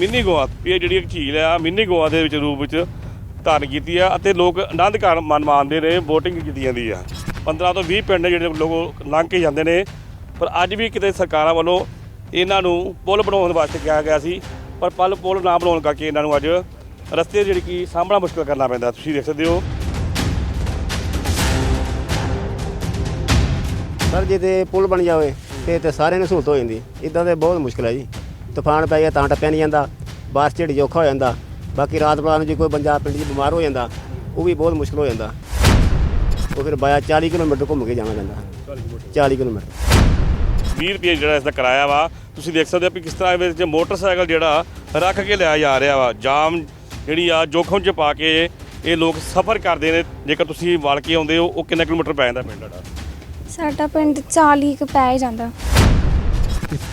Mini Goa, ਇਹ ਜਿਹੜੀ ਇੱਕ ਝੀਲ ਆ, ਮਿੰਨੀ ਗੋਆ ਦੇ ਵਿੱਚ ਰੂਪ ਵਿੱਚ ਧਾਰਨ ਕੀਤੀ ਆ ਅਤੇ ਲੋਕ ਆਨੰਦ ਘਰ ਮਨ ਮਾਣਦੇ ਨੇ VOTING ਕੀਤੀ ਜਾਂਦੀ ਆ। 15 ਤੋਂ 20 ਪਿੰਡ ਜਿਹੜੇ ਲੋਕ ਲੰਘ ਕੇ ਜਾਂਦੇ ਨੇ, ਪਰ ਅੱਜ ਵੀ ਕਿਤੇ ਸਰਕਾਰਾਂ ਵੱਲੋਂ ਇਹਨਾਂ ਨੂੰ ਪੁਲ ਬਣਾਉਣ ਵਾਸਤੇ ਕਿਹਾ ਗਿਆ ਸੀ, ਪਰ ਪਲ ਪੁਲ ਨਾ ਬਣਾਉਣ ਕਰਕੇ ਇਹਨਾਂ ਨੂੰ ਅੱਜ ਰਸਤੇ ਜਿਹੜੀ ਕਿ ਸਾਹਮਣਾ ਮੁਸ਼ਕਲ ਕਰਨਾ ਪੈਂਦਾ, ਤੁਸੀਂ ਦੇਖ ਸਕਦੇ ਹੋ। ਸਰ, ਜੇ ਤੇ ਪੁਲ ਬਣ ਜਾਵੇ, ਤੇ ਤੇ ਸਾਰਿਆਂ ਨੂੰ ਸਹੂਲਤ ਹੋ ਜਾਂਦੀ। ਇਦਾਂ ਤੇ ਬਹੁਤ ਮੁਸ਼ਕਲ ਹੈ ਜੀ। ਤੂਫਾਨ ਪੈ ਗਿਆ ਤਾਂ ਟੱਪਿਆ ਨਹੀਂ ਜਾਂਦਾ ਬਾਰਿਸ਼ ਝੜੀ ਜੋਖਾ ਹੋ ਜਾਂਦਾ ਬਾਕੀ ਰਾਤ ਬਰਾਤ ਨੂੰ ਜੇ ਕੋਈ ਬੰਦਾ ਪਿੰਡ 'ਚ ਬਿਮਾਰ ਹੋ ਜਾਂਦਾ ਉਹ ਵੀ ਬਹੁਤ ਮੁਸ਼ਕਲ ਹੋ ਜਾਂਦਾ। ਉਹ ਫਿਰ ਬਾਇਆ 40 ਕਿਲੋਮੀਟਰ ਘੁੰਮ ਕੇ ਜਾਣਾ ਪੈਂਦਾ। 40 ਕਿਲੋਮੀਟਰ। 20 ਰੁਪਏ ਜਿਹੜਾ ਇਸ ਦਾ ਕਿਰਾਇਆ ਵਾ ਤੁਸੀਂ ਦੇਖ ਸਕਦੇ ਹੋ ਕਿ ਕਿਸ ਤਰ੍ਹਾਂ ਇਹਦੇ ਵਿੱਚ ਮੋਟਰਸਾਈਕਲ ਜਿਹੜਾ ਰੱਖ ਕੇ ਲਿਆ ਜਾ ਰਿਹਾ ਵਾ। ਜਾਮ ਜਿਹੜੀ ਆ ਜੋਖਮ ਚ ਪਾ ਕੇ ਇਹ ਲੋਕ ਸਫ਼ਰ ਕਰਦੇ ਨੇ ਜੇਕਰ ਤੁਸੀਂ ਵਲ ਕੇ ਆਉਂਦੇ ਹੋ ਉਹ ਕਿੰਨੇ ਕਿਲੋਮੀਟਰ ਪੈ ਜਾਂਦਾ ਪਿੰਡ ਤੁਹਾਡਾ ਸਾਡਾ ਪਿੰਡ 40 ਕੁ ਪੈ ਜਾਂਦਾ।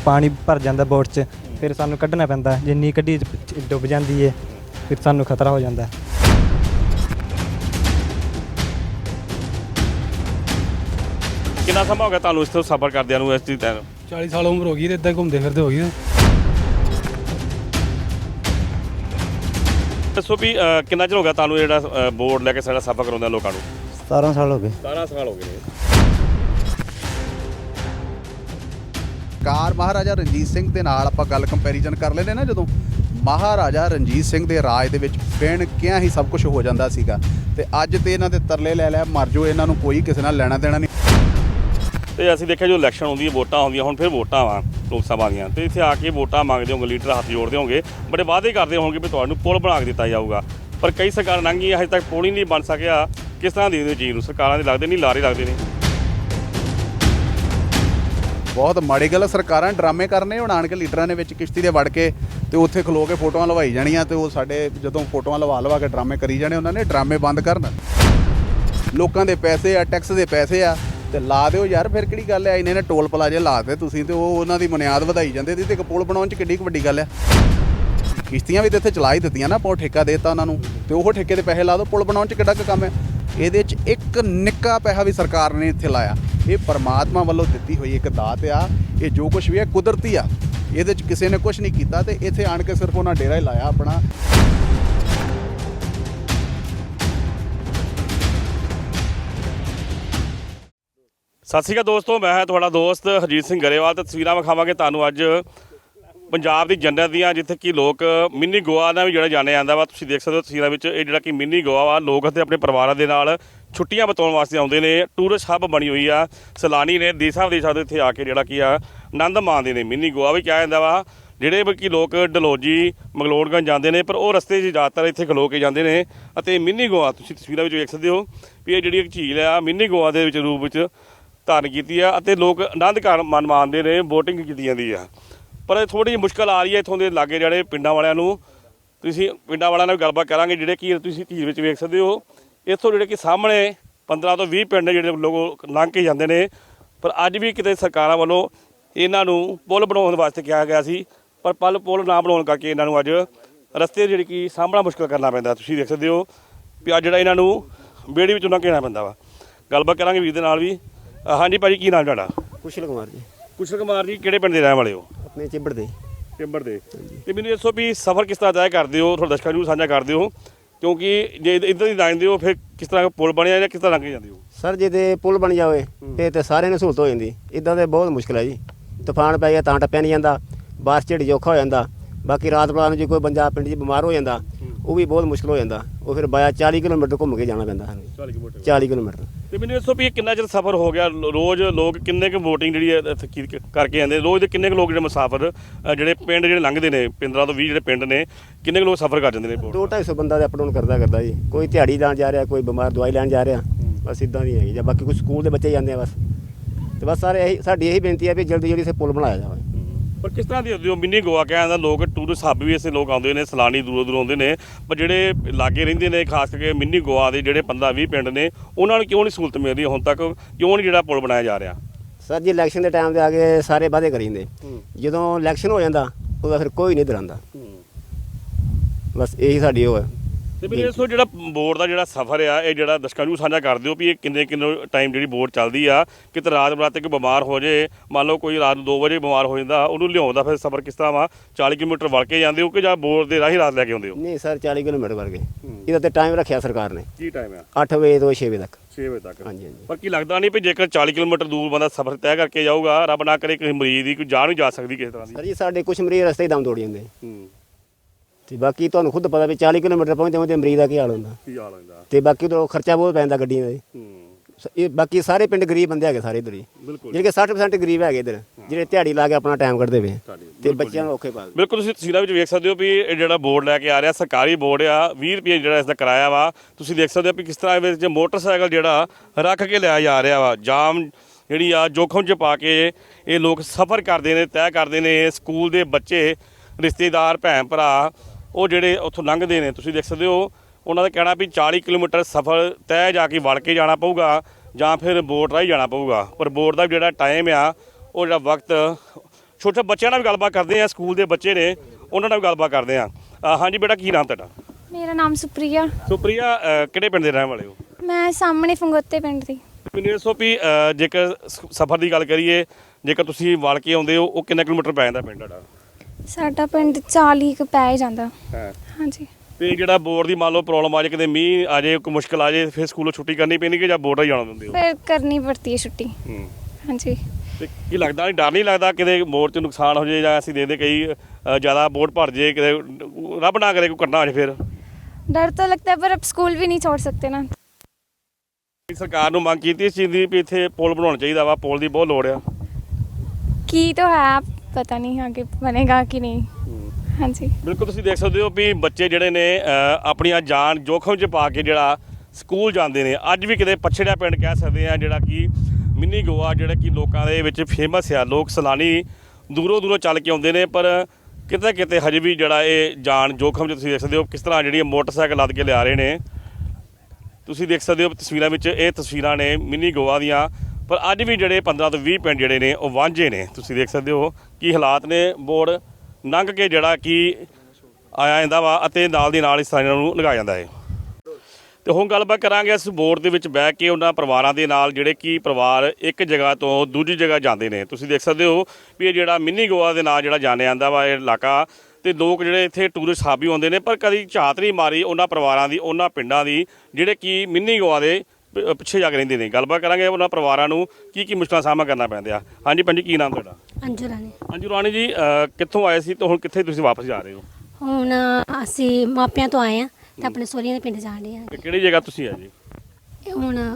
ਪਾਣੀ ਭਰ ਜਾਂਦਾ ਬੋਟ 'ਚ। ਫਿਰ ਸਾਨੂੰ ਕੱਢਣਾ ਪੈਂਦਾ। ਜਿੰਨੀ ਕੱਢੀ ਡੁੱਬ ਜਾਂਦੀ ਹੈ ਫਿਰ ਸਾਨੂੰ ਖਤਰਾ ਹੋ ਜਾਂਦਾ। ਕਿੰਨਾ ਸਮਾਂ ਹੋ ਗਿਆ ਤੁਹਾਨੂੰ ਇਸ ਤੋਂ ਸਫ਼ਰ ਕਰਦਿਆਂ ਨੂੰ ਇਸ ਚੀਜ਼ ਤੈਨੂੰ 40 ਸਾਲ ਉਮਰ ਹੋ ਗਈ ਤੇ ਇਦਾਂ ਘੁੰਮਦੇ ਫਿਰਦੇ ਹੋ ਗਈ ਦੱਸੋ ਵੀ ਅਹ, ਕਿੰਨਾ ਚਿਰ ਹੋ ਗਿਆ ਤੁਹਾਨੂੰ ਜਿਹੜਾ ਬੋਰਡ ਲੈ ਕੇ ਸਾਡਾ ਸਫ਼ਰ ਕਰਾਉਂਦਾ ਲੋਕਾਂ ਨੂੰ? 17 ਸਾਲ ਹੋ ਗਏ। 17 ਸਾਲ ਹੋ ਗਏ। ਸਰਕਾਰ ਮਹਾਰਾਜਾ ਰਣਜੀਤ ਸਿੰਘ ਦੇ ਨਾਲ ਆਪਾਂ ਗੱਲ ਕੰਪੈਰੀਜ਼ਨ ਕਰ ਲੈਂਦੇ ਨਾ ਜਦੋਂ ਮਹਾਰਾਜਾ ਰਣਜੀਤ ਸਿੰਘ ਦੇ ਰਾਜ ਦੇ ਵਿੱਚ ਪਿੰਡ ਕਿਹਾ ਹੀ ਸਭ ਕੁਝ ਹੋ ਜਾਂਦਾ ਸੀਗਾ। ਤੇ ਅੱਜ ਤੇ ਇਹਨਾਂ ਦੇ ਤਰਲੇ ਲੈ ਲੈ ਮਰ ਜੋ ਇਹਨਾਂ ਨੂੰ ਕੋਈ ਕਿਸੇ ਨਾਲ ਲੈਣਾ ਦੇਣਾ ਨਹੀਂ। ਤੇ ਅਸੀਂ ਦੇਖਿਆ ਜੋ ਇਲੈਕਸ਼ਨ ਹੁੰਦੀ ਹੈ, ਵੋਟਾਂ ਹੁੰਦੀਆਂ, ਹੁਣ ਫਿਰ ਵੋਟਾਂ ਵਾ ਲੋਕ ਸਭਾ ਦੀਆਂ। ਤੇ ਇੱਥੇ ਆ ਕੇ ਵੋਟਾਂ ਮੰਗਦੇ ਹੋਗੇ ਲੀਡਰ ਹੱਥ ਜੋੜਦੇ ਹੋਗੇ ਬੜੇ ਵਾਅਦੇ ਕਰਦੇ ਹੋਣਗੇ ਵੀ ਤੁਹਾਨੂੰ ਪੁਲ ਬਣਾ ਕੇ ਦਿੱਤਾ ਜਾਊਗਾ। ਪਰ ਕਈ ਸਰਕਾਰ ਲੰਘੀਆਂ ਅਜੇ ਤੱਕ ਪੁਲ ਹੀ ਨਹੀਂ ਬਣ ਸਕਿਆ। ਕਿਸ ਤਰ੍ਹਾਂ ਦੀ ਚੀਜ਼ ਨੂੰ? ਸਰਕਾਰਾਂ ਦੇ ਲੱਗਦੇ ਨਹੀਂ, ਲਾਰੇ ਲੱਗਦੇ ਨੇ ਬਹੁਤ ਮਾੜੀ ਗੱਲ ਸਰਕਾਰਾਂ ਡਰਾਮੇ ਕਰਨੇ ਹੁਣ, ਆਣ ਕੇ ਲੀਡਰਾਂ ਨੇ ਵਿੱਚ ਕਿਸ਼ਤੀ ਦੇ ਵੜ ਕੇ ਤੇ ਉੱਥੇ ਖਲੋ ਕੇ ਫੋਟੋਆਂ ਲਵਾਈ ਜਾਣੀਆਂ ਤੇ ਉਹ ਸਾਡੇ ਜਦੋਂ ਫੋਟੋਆਂ ਲਵਾ ਲਵਾ ਕੇ ਡਰਾਮੇ ਕਰੀ ਜਾਣੇ, ਉਹਨਾਂ ਨੇ ਡਰਾਮੇ ਬੰਦ ਕਰਨ। ਲੋਕਾਂ ਦੇ ਪੈਸੇ ਆ, ਟੈਕਸ ਦੇ ਪੈਸੇ ਆ, ਤੇ ਲਾ ਦਿਓ ਯਾਰ, ਫਿਰ ਕਿਹੜੀ ਗੱਲ ਐ ਇਹਨੇ ਨੇ ਟੋਲ ਪਲਾਜੇ ਲਾਤੇ ਤੁਸੀਂ ਤੇ ਉਹ ਉਹਨਾਂ ਦੀ ਬੁਨਿਆਦ ਵਧਾਈ ਜਾਂਦੇ ਸੀ ਤੇ ਇੱਕ ਪੁਲ ਬਣਾਉਣ ਚ ਕਿੱਡੀ ਕੁ ਵੱਡੀ ਗੱਲ ਆ। ਕਿਸ਼ਤੀਆਂ ਵੀ ਤੇ ਇੱਥੇ ਚਲਾ ਹੀ ਦਿੱਤੀਆਂ ਨਾ, ਆਪਾਂ ਠੇਕਾ ਦੇਤਾ ਉਹਨਾਂ ਨੂੰ, ਤੇ ਉਹ ਠੇਕੇ ਦੇ ਪੈਸੇ ਲਾ ਦਿਓ, ਪੁਲ ਬਣਾਉਣ ਚ ਕਿੱਡਾ ਕੁ ਕੰਮ ਹੈ ਇਹਦੇ ਚ ਇੱਕ ਨਿੱਕਾ ਪੈਸਾ ਵੀ ਸਰਕਾਰ ਨੇ ਇੱਥੇ ਲਾਇਆ। ਇਹ ਪਰਮਾਤਮਾ ਵੱਲੋਂ ਦਿੱਤੀ ਹੋਈ ਇੱਕ ਦਾਤ ਆ। ਇਹ ਜੋ ਕੁਝ ਵੀ ਹੈ ਕੁਦਰਤੀ ਆ। ਇਹਦੇ ਚ ਕਿਸੇ ਨੇ ਕੁਝ ਨਹੀਂ ਕੀਤਾ ਤੇ ਇੱਥੇ ਆਣ ਕੇ ਸਿਰਫ ਉਹਨਾਂ ਡੇਰਾ ਹੀ ਲਾਇਆ ਆਪਣਾ। ਸਤਿ ਸ਼੍ਰੀ ਅਕਾਲ ਦੋਸਤੋ, ਮੈਂ ਹਾਂ ਤੁਹਾਡਾ ਦੋਸਤ ਹਰਜੀਤ ਸਿੰਘ ਗਰੇਵਾਲ ਤੇ ਤਸਵੀਰਾਂ ਵਿਖਾਵਾਂਗੇ ਤੁਹਾਨੂੰ ਅੱਜ ਪੰਜਾਬ ਦੀ ਜੰਨਤ ਦੀਆਂ ਜਿੱਥੇ ਕਿ ਲੋਕ ਮਿੰਨੀ ਗੋਆ ਨਾਲ ਵੀ ਜਿਹੜਾ ਜਾਣਿਆ ਜਾਂਦਾ ਵਾ, ਤੁਸੀਂ ਦੇਖ ਸਕਦੇ ਹੋ ਤਸਵੀਰਾਂ ਵਿੱਚ, ਇਹ ਜਿਹੜਾ ਕਿ ਮਿੰਨੀ ਗੋਆ ਵਾ, ਲੋਕ ਅਤੇ ਆਪਣੇ ਪਰਿਵਾਰਾਂ ਦੇ ਨਾਲ ਛੁੱਟੀਆਂ ਬਿਤਾਉਣ ਵਾਸਤੇ ਆਉਂਦੇ ਨੇ। ਟੂਰਿਸਟ ਹੱਬ ਬਣੀ ਹੋਈ ਆ। ਸੈਲਾਨੀ ਨੇ ਦੇਸ਼ਾਂ ਵਿਦੇਸ਼ਾਂ ਦੇ ਇੱਥੇ ਆ ਕੇ ਜਿਹੜਾ ਕੀ ਆ, ਆਨੰਦ ਮਾਣਦੇ ਨੇ। ਮਿੰਨੀ ਗੋਆ ਵੀ ਕਿਹਾ ਜਾਂਦਾ ਵਾ, ਜਿਹੜੇ ਕਿ ਲੋਕ ਡਲੋਜੀ ਮੰਗਲੋੜਗੰਜ ਜਾਂਦੇ ਨੇ, ਪਰ ਉਹ ਰਸਤੇ 'ਚ ਜ਼ਿਆਦਾਤਰ ਇੱਥੇ ਖਲੋ ਕੇ ਜਾਂਦੇ ਨੇ। ਅਤੇ ਮਿੰਨੀ ਗੋਆ, ਤੁਸੀਂ ਤਸਵੀਰਾਂ ਵਿੱਚ ਵੇਖ ਸਕਦੇ ਹੋ ਵੀ ਇਹ ਜਿਹੜੀ ਇੱਕ ਝੀਲ ਆ, ਮਿੰਨੀ ਗੋਆ ਦੇ ਵਿੱਚ ਰੂਪ ਵਿੱਚ ਧਾਰਨ ਕੀਤੀ ਆ ਅਤੇ ਲੋਕ ਆਨੰਦ ਘਰ ਮਨ ਮਾਣਦੇ ਨੇ ਬੋਟਿੰਗ ਕੀਤੀ ਜਾਂਦੀ ਆ। ਪਰ ਇਹ ਥੋੜੀ ਜਿਹੀ ਮੁਸ਼ਕਲ ਆ ਰਹੀ ਹੈ ਇੱਥੋਂ ਦੇ ਲਾਗੇ ਜਿਹੜੇ ਪਿੰਡਾਂ ਵਾਲਿਆਂ ਨੂੰ। ਤੁਸੀਂ ਪਿੰਡਾਂ ਵਾਲਿਆਂ ਨਾਲ ਗੱਲਬਾਤ ਕਰਾਂਗੇ ਜਿਹੜੇ ਕਿ ਤੁਸੀਂ ਧੀਰ ਵਿੱਚ ਵੇਖ ਸਕਦੇ ਹੋ। ਇੱਥੋਂ ਜਿਹੜੇ ਕਿ ਸਾਹਮਣੇ 15 ਤੋਂ 20 ਪਿੰਡ ਜਿਹੜੇ ਲੋਕ ਲੰਘ ਕੇ ਜਾਂਦੇ ਨੇ। ਪਰ ਅੱਜ ਵੀ ਕਿਤੇ ਸਰਕਾਰਾਂ ਵੱਲੋਂ ਇਹਨਾਂ ਨੂੰ ਪੁਲ ਬਣਾਉਣ ਵਾਸਤੇ ਕਿਹਾ ਗਿਆ ਸੀ। ਪਰ ਪਲ ਪੁਲ ਨਾ ਬਣਾਉਣ ਕਰਕੇ ਇਹਨਾਂ ਨੂੰ ਅੱਜ ਰਸਤੇ ਜਿਹੜੀ ਕਿ ਸਾਹਮਣਾ ਮੁਸ਼ਕਲ ਕਰਨਾ ਪੈਂਦਾ। ਤੁਸੀਂ ਦੇਖ ਸਕਦੇ ਹੋ ਵੀ ਅੱਜ ਜਿਹੜਾ ਇਹਨਾਂ ਨੂੰ ਬੇੜੀ ਵਿੱਚੋਂ ਲੰਘਣਾ ਪੈਂਦਾ ਵਾ। ਗੱਲਬਾਤ ਕਰਾਂਗੇ ਵੀਰ ਦੇ ਨਾਲ ਵੀ। ਅ, ਹਾਂਜੀ ਭਾਜੀ ਕੀ ਨਾਮ ਤੁਹਾਡਾ? ਕੁਸ਼ਲ ਕੁਮਾਰ ਜੀ। ਕੁਸ਼ਲ ਕੁਮਾਰ ਜੀ ਕਿਹੜੇ ਪਿੰਡ ਦੇ ਰਹਿਣ ਵਾਲੇ ਹੋ? ਆਪਣੇ ਚਿੱਬੜ ਦੇ। ਟਿੰਬਰ ਦੇ। ਤੇ ਮੈਨੂੰ ਦੱਸੋ ਵੀ ਸਫ਼ਰ ਕਿਸ ਤਰ੍ਹਾਂ ਤੈਅ ਕਰਦੇ ਹੋ? ਤੁਹਾਡੇ ਦਰਸ਼ਕਾਂ ਨੂੰ ਸਾਂਝਾ ਕਰਦੇ ਹੋ। ਕਿਉਂਕਿ ਜੇ ਇੱਧਰ ਦੀ ਲੰਘਦੇ ਹੋ ਫਿਰ ਕਿਸ ਤਰ੍ਹਾਂ ਪੁਲ ਬਣਿਆ ਜਾਂ ਕਿਸ ਤਰ੍ਹਾਂ ਲੰਘ ਜਾਂਦੇ ਹੋ? ਸਰ ਜੇ ਤੇ ਪੁਲ ਬਣ ਜਾਵੇ ਤੇ ਤੇ ਸਾਰਿਆਂ ਨੂੰ ਸਹੂਲਤ ਹੋ ਜਾਂਦੀ। ਇਦਾਂ ਤੇ ਬਹੁਤ ਮੁਸ਼ਕਲ ਹੈ ਜੀ। ਤੂਫਾਨ ਪੈ ਗਿਆ ਤਾਂ ਟੱਪਿਆ ਨਹੀਂ ਜਾਂਦਾ। ਬਾਰਿਸ਼ ਝੜੀ ਜੋਖਾ ਹੋ ਜਾਂਦਾ। ਬਾਕੀ ਰਾਤ ਬਰਾਤ ਨੂੰ ਜੇ ਕੋਈ ਬੰਦਾ ਪਿੰਡ 'ਚ ਬਿਮਾਰ ਹੋ ਜਾਂਦਾ ਉਹ ਵੀ ਬਹੁਤ ਮੁਸ਼ਕਲ ਹੋ ਜਾਂਦਾ। ਉਹ ਫਿਰ ਬਾਇਆ 40 ਕਿਲੋਮੀਟਰ ਘੁੰਮ ਕੇ ਜਾਣਾ ਪੈਂਦਾ। ਸਾਨੂੰ 40 ਕਿਲੋਮੀਟਰ। 40 ਕਿਲੋਮੀਟਰ। ਤੇ ਮੈਨੂੰ ਦੱਸੋ ਵੀ ਇਹ ਕਿੰਨਾ ਚਿਰ ਸਫ਼ਰ ਹੋ ਗਿਆ? ਰੋਜ਼ ਲੋਕ ਕਿੰਨੇ ਕੁ VOTING ਜਿਹੜੀ ਹੈ ਇੱਥੇ ਕੀ- ਕਰਕੇ ਜਾਂਦੇ ਰੋਜ਼ ਦੇ ਕਿੰਨੇ ਕੁ ਲੋਕ ਜਿਹੜੇ ਮੁਸਾਫਰ ਅ, ਜਿਹੜੇ ਪਿੰਡ ਜਿਹੜੇ ਲੰਘਦੇ ਨੇ 15 ਤੋਂ 20 ਜਿਹੜੇ ਪਿੰਡ ਨੇ ਕਿੰਨੇ ਕੁ ਲੋਕ ਸਫ਼ਰ ਕਰ ਜਾਂਦੇ ਨੇ vote? 2-250 ਬੰਦਾ ਤੇ ਅਪ ਡਾਊਨ ਕਰਦਾ ਕਰਦਾ ਜੀ। ਕੋਈ ਦਿਹਾੜੀ ਲੈਣ ਜਾ ਰਿਹਾ ਕੋਈ ਬਿਮਾਰ ਦਵਾਈ ਲੈਣ ਜਾ ਰਿਹਾ। ਬਸ ਇਦਾਂ ਦੀ ਹੈਗੀ। ਜਾਂ ਬਾਕੀ ਕੁਝ ਸਕੂਲ ਦੇ ਬੱਚੇ ਜਾਂਦੇ ਆ ਬਸ। ਤੇ ਬਸ ਸਾਰੇ ਇਹੀ ਸਾਡੀ ਇਹੀ ਬੇਨਤੀ ਹੈ ਵੀ ਜਲਦੀ ਜਲਦੀ ਸੇ ਪੁਲ ਬਣਾਇਆ ਜਾਵੇ। ਪਰ ਕਿਸ ਤਰ੍ਹਾਂ ਦੀ ਉਹ ਮਿੰਨੀ ਗੋਆ ਕਹਿੰਦਾ ਲੋਕ ਟੂਰਿਸਟ ਹੱਬ ਵੀ ਇਸੇ ਲੋਕ ਆਉਂਦੇ ਨੇ ਸੈਲਾਨੀ ਦੂਰੋਂ ਦੂਰੋਂ ਆਉਂਦੇ ਨੇ ਪਰ ਜਿਹੜੇ ਲਾਗੇ ਰਹਿੰਦੇ ਨੇ ਖਾਸ ਕਰਕੇ ਮਿੰਨੀ ਗੋਆ ਦੇ ਜਿਹੜੇ 15 20 ਪਿੰਡ ਨੇ ਉਹਨਾਂ ਨੂੰ ਕਿਉਂ ਨਹੀਂ ਸਹੂਲਤ ਮਿਲ ਰਹੀ ਹੁਣ ਤੱਕ? ਕਿਉਂ ਨਹੀਂ ਜਿਹੜਾ ਪੁਲ ਬਣਾਇਆ ਜਾ ਰਿਹਾ? ਸਰ ਜੀ ਇਲੈਕਸ਼ਨ ਦੇ ਟਾਈਮ ਤੇ ਆ ਕੇ ਸਾਰੇ ਵਾਅਦੇ ਕਰੀ ਜਾਂਦੇ। ਜਦੋਂ ਇਲੈਕਸ਼ਨ ਹੋ ਜਾਂਦਾ ਉਹਦਾ ਫਿਰ ਕੋਈ ਨਹੀਂ ਦਰਾਂਦਾ। ਬਸ ਇਹੀ ਸਾਡੀ ਉਹ ਹੈ। ਤੇ ਵੀ ਇਸ ਜਿਹੜਾ ਬੋਰਡ ਦਾ ਜਿਹੜਾ ਸਫ਼ਰ ਆ ਇਹ ਜਿਹੜਾ ਦਰਸ਼ਕਾਂ ਨੂੰ ਸਾਂਝਾ ਕਰ ਦਿਓ ਵੀ ਇਹ ਕਿੰਨੇ ਕਿੰਨੇ ਟਾਈਮ ਜਿਹੜੀ ਬੋਰਡ ਚੱਲਦੀ ਆ ਕਿਤੇ ਰਾਤ ਬਰਾਤੇ ਕੋਈ ਬਿਮਾਰ ਹੋ ਜੇ ਮੰਨ ਲਓ ਕੋਈ ਰਾਤ ਨੂੰ 2 ਵਜੇ ਬਿਮਾਰ ਹੋ ਜਾਂਦਾ ਉਹਨੂੰ ਲਿਆਉਂਦਾ ਫਿਰ ਸਫ਼ਰ ਕਿਸ ਤਰ੍ਹਾਂ ਵਾ? 40 ਕਿਲੋਮੀਟਰ ਵੜ ਕੇ ਜਾਂਦੇ ਹੋ ਕਿ ਜਾਂ ਬੋਰਡ ਦੇ ਰਾਹੀਂ ਰਾਤ ਲੈ ਕੇ ਆਉਂਦੇ ਹੋ? ਨਹੀਂ ਸਰ 40 ਕਿਲੋਮੀਟਰ ਵਰਗੇ ਇਹਦਾ ਤੇ ਟਾਈਮ ਰੱਖਿਆ ਸਰਕਾਰ ਨੇ। ਕੀ ਟਾਈਮ ਆ? 8 ਵਜੇ ਤੋਂ 6 ਵਜੇ ਤੱਕ। 6 ਵਜੇ ਤੱਕ। ਹਾਂਜੀ ਹਾਂਜੀ। ਪਰ ਕੀ ਲੱਗਦਾ ਨਹੀਂ ਵੀ ਜੇਕਰ 40 ਕਿਲੋਮੀਟਰ ਦੂਰ ਬੰਦਾ ਸਫ਼ਰ ਤੈਅ ਕਰਕੇ ਜਾਊਗਾ ਰੱਬ ਨਾ ਕਰੇ ਕਿਸੇ ਮਰੀਜ਼ ਦੀ ਕੋਈ ਜਾਨ ਵੀ ਜਾ ਸਕਦੀ ਕਿਸੇ ਤਰ੍ਹਾਂ ਦੀ? ਸਰ ਜੀ ਸਾਡੇ ਕੁਝ ਮਰੀਜ਼ ਰਸਤੇ ਹੀ ਦਮ ਤੋੜ ਜਾਂਦੇ। ਹੂੰ। ਤੇ ਬਾਕੀ ਤੁਹਾਨੂੰ ਖੁਦ ਪਤਾ ਵੀ 40 ਕਿਲੋਮੀਟਰ ਪਹੁੰਚਦੇ ਪਹੁੰਚਦੇ ਮਰੀਜ਼ ਦਾ ਕੀ ਹਾਲ ਹੁੰਦਾ। ਕੀ ਹਾਲ ਹੁੰਦਾ। ਤੇ ਬਾਕੀ ਉਧਰੋਂ ਖਰਚਾ ਬਹੁਤ ਪੈਂਦਾ ਗੱਡੀਆਂ ਦਾ। ਹੂੰ। ਸ- ਇਹ ਬਾਕੀ ਸਾਰੇ ਪਿੰਡ ਗਰੀਬ ਬੰਦੇ ਹੈਗੇ ਸਾਰੇ ਇਧਰ ਹੀ। ਬਿਲਕੁਲ। ਜਿਹੜੇ ਕਿ 60% ਗਰੀਬ ਹੈਗੇ ਇਧਰ ਜਿਹੜੇ ਦਿਹਾੜੀ ਲਾ ਕੇ ਆਪਣਾ ਟਾਈਮ ਕੱਢਦੇ ਵੇ ਤੇ ਬੱਚਿਆਂ ਨੂੰ ਔਖੇ ਪਾਲਦੇ ਬਿਲਕੁਲ ਤੁਸੀਂ ਤਸਵੀਰਾਂ ਵਿੱਚ ਵੇਖ ਸਕਦੇ ਹੋ ਵੀ ਇਹ ਜਿਹੜਾ ਬੋਰਡ ਲੈ ਕੇ ਆ ਰਿਹਾ ਸਰਕਾਰੀ ਬੋਰਡ ਆ 20 ਰੁਪਏ ਜਿਹੜਾ ਇਸ ਦਾ ਕਿਰਾਇਆ ਵਾ। ਤੁਸੀਂ ਦੇਖ ਸਕਦੇ ਹੋ ਵੀ ਕਿਸ ਤਰ੍ਹਾਂ ਇਹਦੇ ਵਿੱਚ ਮੋਟਰਸਾਈਕਲ ਜਿਹੜਾ ਰੱਖ ਕੇ ਲਿਆ ਜਾ ਰਿਹਾ ਵਾ ਜਾਮ ਜਿਹੜੀ ਆ ਜੋਖਮ 'ਚ ਪਾ ਕੇ ਇਹ ਲੋਕ ਸਫ਼ਰ ਕਰਦੇ ਨੇ ਤੈਅ ਕਰਦੇ ਨੇ ਸਕੂਲ ਦੇ ਬੱਚੇ ਰਿਸ਼ਤੇਦਾਰ ਭੈਣ ਭਰਾ ਉਹ ਜਿਹੜੇ ਉੱਥੋਂ ਲੰਘਦੇ ਨੇ ਤੁਸੀਂ ਦੇਖ ਸਕਦੇ ਹੋ ਉਹਨਾਂ ਦਾ ਕਹਿਣਾ ਵੀ 40 ਕਿਲੋਮੀਟਰ ਸਫ਼ਰ ਤੈਅ ਜਾ ਕੇ ਵੜ ਕੇ ਜਾਣਾ ਪਊਗਾ ਜਾਂ ਫਿਰ ਬੋਟ ਰਾਹੀਂ ਜਾਣਾ ਪਊਗਾ। ਪਰ ਬੋਟ ਦਾ ਜਿਹੜਾ ਟਾਈਮ ਆ ਉਹ ਜਿਹੜਾ ਵਕਤ ਛੋਟੇ ਬੱਚਿਆਂ ਨਾਲ ਵੀ ਗੱਲਬਾਤ ਕਰਦੇ ਆ ਸਕੂਲ ਦੇ ਬੱਚੇ ਨੇ ਉਹਨਾਂ ਨਾਲ ਵੀ ਗੱਲਬਾਤ ਕਰਦੇ ਆ। ਹਾਂਜੀ ਬੇਟਾ ਕੀ ਨਾਮ ਤੁਹਾਡਾ? ਮੇਰਾ ਨਾਮ ਸੁਪ੍ਰਿਆ। ਸੁਪ੍ਰਿਆ ਕਿਹੜੇ ਪਿੰਡ ਦੇ ਰਹਿਣ ਵਾਲੇ ਹੋ? ਮੈਂ ਸਾਹਮਣੇ ਫੰਗੋਤੇ ਪਿੰਡ ਦੀ। ਮੈਨੂੰ ਦੱਸੋ ਵੀ ਜੇਕਰ ਸਫ਼ਰ ਦੀ ਗੱਲ ਕਰੀਏ ਜੇਕਰ ਤੁਸੀਂ ਵੜ ਕੇ ਆਉਂਦੇ ਹੋ ਉਹ ਕਿੰਨੇ ਕਿਲੋਮੀਟਰ ਪੈ ਜਾਂਦਾ ਪਿੰਡ ਤੁਹਾਡਾ? ਸਾਡਾ ਪਿੰਡ 40 ਕੁ ਪੈ ਹੀ ਜਾਂਦਾ ਹਾਂ ਹਾਂਜੀ ਤੇ ਜਿਹੜਾ ਬੋਰਡ ਦੀ ਮੰਨ ਲਓ ਪ੍ਰੋਬਲਮ ਆ ਜਾਏ ਕਿਤੇ ਮੀਂਹ ਆ ਜਾਏ ਕੋਈ ਮੁਸ਼ਕਲ ਆ ਜਾਏ ਫਿਰ ਸਕੂਲੋਂ ਛੁੱਟੀ ਕਰਨੀ ਪੈਣੀ ਕਿ ਜਾਂ ਬੋਰਡ ਰਾਹੀਂ ਜਾਣਾ ਦਿੰਦੇ ਹੋ ਫਿਰ ਕਰਨੀ ਪੜਤੀ ਹੈ ਛੁੱਟੀ ਹੂੰ ਹਾਂਜੀ ਤੇ ਕੀ ਲੱਗਦਾ ਨਹੀਂ ਡਰ ਨਹੀਂ ਲੱਗਦਾ ਕਿਤੇ ਬੋਰਡ 'ਚ ਨੁਕਸਾਨ ਹੋ ਜਾਏ ਜਾਂ ਅਸੀਂ ਦੇ ਦੇ ਕਈ ਅ, ਜ਼ਿਆਦਾ ਬੋਰਡ ਭਰ ਜਾਏ ਕਿਤੇ ਰੱਬ ਨਾ ਕਰੇ ਕੋਈ ਕਰਨਾ ਹੋ ਜਾਏ ਫਿਰ डर तो लगता है पर अब स्कूल भी नहीं छोड़ सकते ना ਸਰਕਾਰ ਨੂੰ ਮੰਗ ਕੀਤੀ ਇਸ ਚੀਜ਼ ਦੀ ਵੀ ਇੱਥੇ ਪੁਲ ਬਣਾਉਣਾ ਚਾਹੀਦਾ ਵਾ ਪੁਲ ਦੀ ਬਹੁਤ ਲੋੜ ਆ की तो है ਪਤਾ ਨਹੀਂ ਅੱਗੇ ਬਣੇਗਾ ਕਿ ਨਹੀਂ। ਹਾਂਜੀ। ਬਿਲਕੁਲ ਤੁਸੀਂ ਦੇਖ ਸਕਦੇ ਹੋ ਵੀ ਬੱਚੇ ਜਿਹੜੇ ਨੇ ਆਪਣੀਆਂ ਜਾਨ ਜੋਖਮ 'ਚ ਪਾ ਕੇ ਜਿਹੜਾ ਸਕੂਲ ਜਾਂਦੇ ਨੇ। ਅੱਜ ਵੀ ਕਿਤੇ ਪਛੜਿਆ ਪਿੰਡ ਕਹਿ ਸਕਦੇ ਆ ਜਿਹੜਾ ਕਿ ਮਿੰਨੀ ਗੋਆ ਜਿਹੜਾ ਕਿ ਲੋਕਾਂ ਦੇ ਵਿੱਚ ਫੇਮਸ ਆ। ਲੋਕ ਸਲਾਨੀ ਦੂਰੋਂ ਦੂਰੋਂ ਚੱਲ ਕੇ ਆਉਂਦੇ ਨੇ ਪਰ ਕਿਤੇ ਕਿਤੇ ਹਜੇ ਵੀ ਜਿਹੜਾ ਇਹ ਜਾਨ ਜੋਖਮ 'ਚ ਤੁਸੀਂ ਦੇਖ ਸਕਦੇ ਹੋ ਕਿਸ ਤਰ੍ਹਾਂ ਜਿਹੜੀਆਂ ਮੋਟਰਸਾਈਕਲ ਲੱਦ ਕੇ ਲਿਆ ਰਹੇ ਨੇ। ਤੁਸੀਂ ਦੇਖ ਸਕਦੇ ਹੋ ਤਸਵੀਰਾਂ ਵਿੱਚ ਇਹ ਤਸਵੀਰਾਂ ਨੇ ਮਿੰਨੀ ਗੋਆ ਦੀਆਂ ਪਰ ਅੱਜ ਵੀ ਜਿਹੜੇ 15 ਤੋਂ 20 ਪਿੰਡ ਜਿਹੜੇ ਨੇ, ਉਹ ਵਾਂਝੇ ਨੇ। ਤੁਸੀਂ ਦੇਖ ਸਕਦੇ ਹੋ ਕੀ ਹਾਲਾਤ ਨੇ। ਬੋਰਡ ਲੰਘ ਕੇ ਜਿਹੜਾ ਕਿ ਆਇਆ ਜਾਂਦਾ ਵਾ ਅਤੇ ਨਾਲ ਦੀ ਨਾਲ ਇਸ ਸਾਈਨਾਂ ਨੂੰ ਲਗਾਇਆ ਜਾਂਦਾ ਹੈ। ਤੇ ਹੁਣ ਗੱਲਬਾਤ ਕਰਾਂਗੇ ਇਸ ਬੋਰਡ ਦੇ ਵਿੱਚ ਬਹਿ ਕੇ ਉਹਨਾਂ ਪਰਿਵਾਰਾਂ ਦੇ ਨਾਲ ਜਿਹੜੇ ਕਿ ਪਰਿਵਾਰ ਇੱਕ ਜਗ੍ਹਾ ਤੋਂ ਦੂਜੀ ਜਗ੍ਹਾ ਜਾਂਦੇ ਨੇ। ਤੁਸੀਂ ਦੇਖ ਸਕਦੇ ਹੋ ਵੀ ਇਹ ਜਿਹੜਾ ਮਿੰਨੀ ਗੋਆ ਦੇ ਨਾਲ ਜਿਹੜਾ ਜਾਣਿਆ ਜਾਂਦਾ ਵਾ, ਇਹ ਇਲਾਕਾ ਤੇ ਲੋਕ ਜਿਹੜੇ ਇੱਥੇ ਟੂਰਿਸਟ ਹਾਬੀ ਆਉਂਦੇ ਨੇ, ਪਰ ਕਦੀ ਝਾਤ ਨਹੀਂ ਮਾਰੀ ਉਹਨਾਂ ਪਰਿਵਾਰਾਂ ਦੀ, ਉਹਨਾਂ ਪਿੰਡਾਂ ਦੀ, ਜਿਹੜੇ ਕਿ ਮਿੰਨੀ ਗੋਆ ਦੇ ਪ- ਪਿੱਛੇ ਜਾ ਕੇ ਰਹਿੰਦੇ ਨੇ। ਗੱਲਬਾਤ ਕਰਾਂਗੇ ਉਹਨਾਂ ਪਰਿਵਾਰਾਂ ਨੂੰ ਕੀ ਕੀ ਮੁਸ਼ਕਲਾਂ ਸਾਹਮਣਾ ਕਰਨਾ ਪੈਂਦਾ ਹਾਂਜੀ ਪੰਜੀ ਕੀ ਨਾਮ ਤੁਹਾਡਾ? ਅੰਜੂ ਰਾਣੀ। ਹਾਂਜੀ ਰਾਣੀ ਜੀ ਅਹ ਕਿੱਥੋਂ ਆਏ ਸੀ ਤੇ ਹੁਣ ਕਿੱਥੇ ਤੁਸੀਂ ਵਾਪਸ ਜਾ ਰਹੇ ਹੋ? ਹੁਣ ਅਸੀਂ ਮਾਪਿਆਂ ਤੋਂ ਆਏ ਆ ਤੇ ਆਪਣੇ ਸੋਹਰਿਆਂ ਦੇ ਪਿੰਡ ਜਾਣ ਰਹੇ ਤੇ ਕਿਹੜੀ ਜਗ੍ਹਾ ਤੁਸੀਂ ਆ ਜੀ? ਆ ਹੁਣ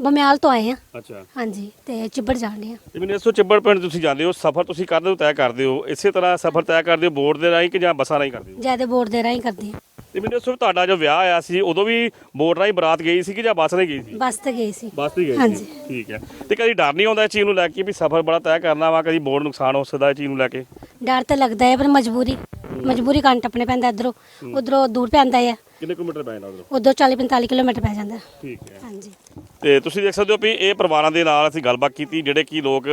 ਬਮਿਆਲ ਤੋਂ ਆਏ ਆ। ਅੱਛਾ। ਹਾਂਜੀ ਤੇ ਚਿੱਬੜ ਜਾਣ ਰਹੇ ਆ। ਤੇ ਮੈਨੂੰ ਇਸੋ ਚੱਬੜ ਪਿੰਡ ਤੁਸੀਂ ਜਾਂਦੇ ਹੋ ਸਫ਼ਰ ਤੁਸੀਂ ਕਰਦੇ ਹੋ ਤੈਅ ਕਰਦੇ ਹੋ। ਇਸੇ ਤਰ੍ਹਾਂ ਸਫ਼ਰ ਤੈਅ ਕਰਦੇ ਹੋ ਬੋਰਡ ਦੇ ਰਾਹੀਂ ਕਿ ਜਾਂ ਬੱਸਾਂ ਰਾਹੀਂ ਕਰਦੇ ਹੋ? ਜ਼ਿਆਦਾ ਬੋਰਡ ਦੇ ਰਾਹੀਂ ਕਰਦੇ ਆ। ਤੇ ਮੈਨੂੰ ਇਸੋ ਤੁਹਾਡਾ ਜੋ ਵਿਆਹ ਆਇਆ ਸੀ ਉਦੋਂ ਵੀ ਬੋਰਡ ਰਾਹੀਂ ਬਰਾਤ ਗਈ ਸੀ ਕਿ ਜਾਂ ਬੱਸ ਰਾਹੀਂ ਗਈ ਸੀ? ਬੱਸ ਤੇ ਗਏ ਸੀ। ਬੱਸ ਤੇ ਗਈ ਹਾਂਜੀ। ਸੀ ਠੀਕ ਹੈ। ਤੇ ਕਦੀ ਡਰ ਨਹੀਂ ਆਉਂਦਾ ਇਸ ਚੀਜ਼ ਨੂੰ ਲੈ ਕੇ ਵੀ ਸਫ਼ਰ ਬੜਾ ਤੈਅ ਕਰਨਾ ਵਾ ਕਦੀ ਬੋਰਡ ਨੁਕਸਾਨ ਹੋ ਸਕਦਾ ਇਸ ਚੀਜ਼ ਨੂੰ ਲੈ ਕੇ? ਡਰ ਤਾਂ ਲੱਗਦਾ ਹੈ ਪਰ ਮਜਬੂਰੀ। ਮਜਬੂਰੀ ਕੰਨ ਟੱਪਣੇ ਪੈਂਦਾ ਇਧਰੋਂ। ਉਧਰੋਂ ਦੂਰ ਪੈਂਦਾ ਹੈ ਕਿੰਨੇ ਕਿਲੋਮੀਟਰ ਪੈ ਜਾਂਦਾ ਉਧਰੋਂ? ਉਧਰੋਂ 40 45 ਕਿਲੋਮੀਟਰ ਪੈ ਜਾਂਦਾ। ਠੀਕ ਹੈ। ਹਾਂਜੀ। ਤੇ ਤੁਸੀਂ ਦੇਖ ਸਕਦੇ ਹੋ ਵੀ ਇਹ ਪਰਿਵਾਰਾਂ ਦੇ ਨਾਲ ਅਸੀਂ ਗੱਲਬਾਤ ਕੀਤੀ ਜਿਹੜੇ ਕਿ ਲੋਕ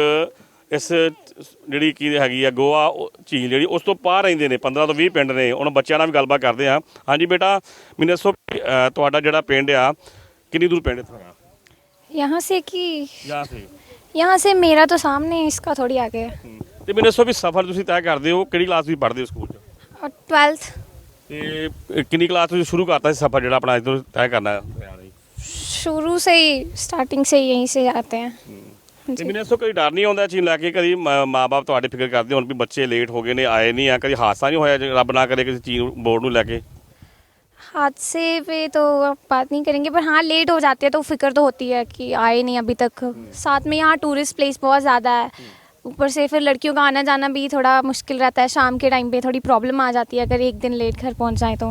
ਇਸ ਜਿਹੜੀ ਕੀ ਹੈਗੀ ਆ ਗੋਆ ਝੀਲ ਜਿਹੜੀ ਉਸ ਤੋਂ ਪਾਰ ਰਹਿੰਦੇ ਨੇ 15 ਤੋਂ 20 ਪਿੰਡ ਨੇ ਉਹਨਾਂ ਬੱਚਿਆਂ ਨਾਲ ਵੀ ਗੱਲਬਾਤ ਕਰਦੇ ਆ ਹਾਂਜੀ ਬੇਟਾ ਮੈਨੂੰ ਦੱਸੋ ਤੁਹਾਡਾ ਜਿਹੜਾ ਪਿੰਡ ਆ ਕਿੰਨੀ ਦੂਰ ਪਿੰਡ ਤੁਹਾਡਾ? ਯਹਾਂ ਸੇ ਕੀ? ਯਹਾਂ ਸੇ। ਯਹਾਂ ਸੇ ਮੇਰਾ ਤਾਂ ਸਾਹਮਣੇ ਇਸਕਾ ਥੋੜੀ ਆਗੇ ਹੈ। ਤੇ ਮੈਨੂੰ ਦੱਸੋ ਵੀ ਸਫ਼ਰ ਤੁਸੀਂ ਤੈਅ ਕਰਦੇ ਹੋ ਕਿਹੜੀ ਕਲਾਸ ਵਿੱਚ ਪੜ੍ਹਦੇ ਹੋ ਸਕੂਲ ਚ? 12th ਤੇ ਕਿੰਨੀ ਕਲਾਸ ਤੋਂ ਸ਼ੁਰੂ ਕਰਤਾ ਸੀ ਸਫ਼ਰ ਜਿਹੜਾ ਆਪਣਾ ਅੱਜ ਤੋਂ ਤੈਅ ਕਰਨਾ ਹੈ? ਸ਼ੁਰੂ ਸੇ ਹੀ ਸਟਾਰਟਿੰਗ ਸੇ ਯਹੀਂ ਸੇ ਆਤੇ ਹੈ। ਤੇ जी। ਮੈਨੂੰ ਦੱਸੋ ਕੋਈ ਡਰ ਨਹੀਂ ਆਉਂਦਾ ਇਹ ਚੀਜ਼ ਲੈ ਕੇ ਕਦੀ ਮਾਪੇ ਤੁਹਾਡੇ ਫਿਕਰ ਕਰਦੇ ਹੋਣ ਵੀ ਬੱਚੇ ਲੇਟ ਹੋ ਗਏ ਨੇ ਆਏ ਨਹੀਂ ਆ ਕਦੀ ਹਾਦਸਾ ਨਹੀਂ ਹੋਇਆ ਜੇ ਰੱਬ ਨਾ ਕਰੇ ਕਿਸੇ ਚੀਜ਼ ਬੋਰਡ ਨੂੰ ਲੈ ਕੇ हादसे पे तो अब बात नहीं करेंगे पर हाँ लेट हो जाते हैं तो फिक्र तो होती है कि आए नहीं अभी तक साथ में यहाँ टूरिस्ट प्लेस बहुत ज़्यादा है ऊपर से फिर लड़कियों का आना जाना भी थोड़ा मुश्किल रहता है शाम के टाइम पे थोड़ी प्रॉब्लम आ जाती है अगर एक दिन लेट घर पहुँच जाए तो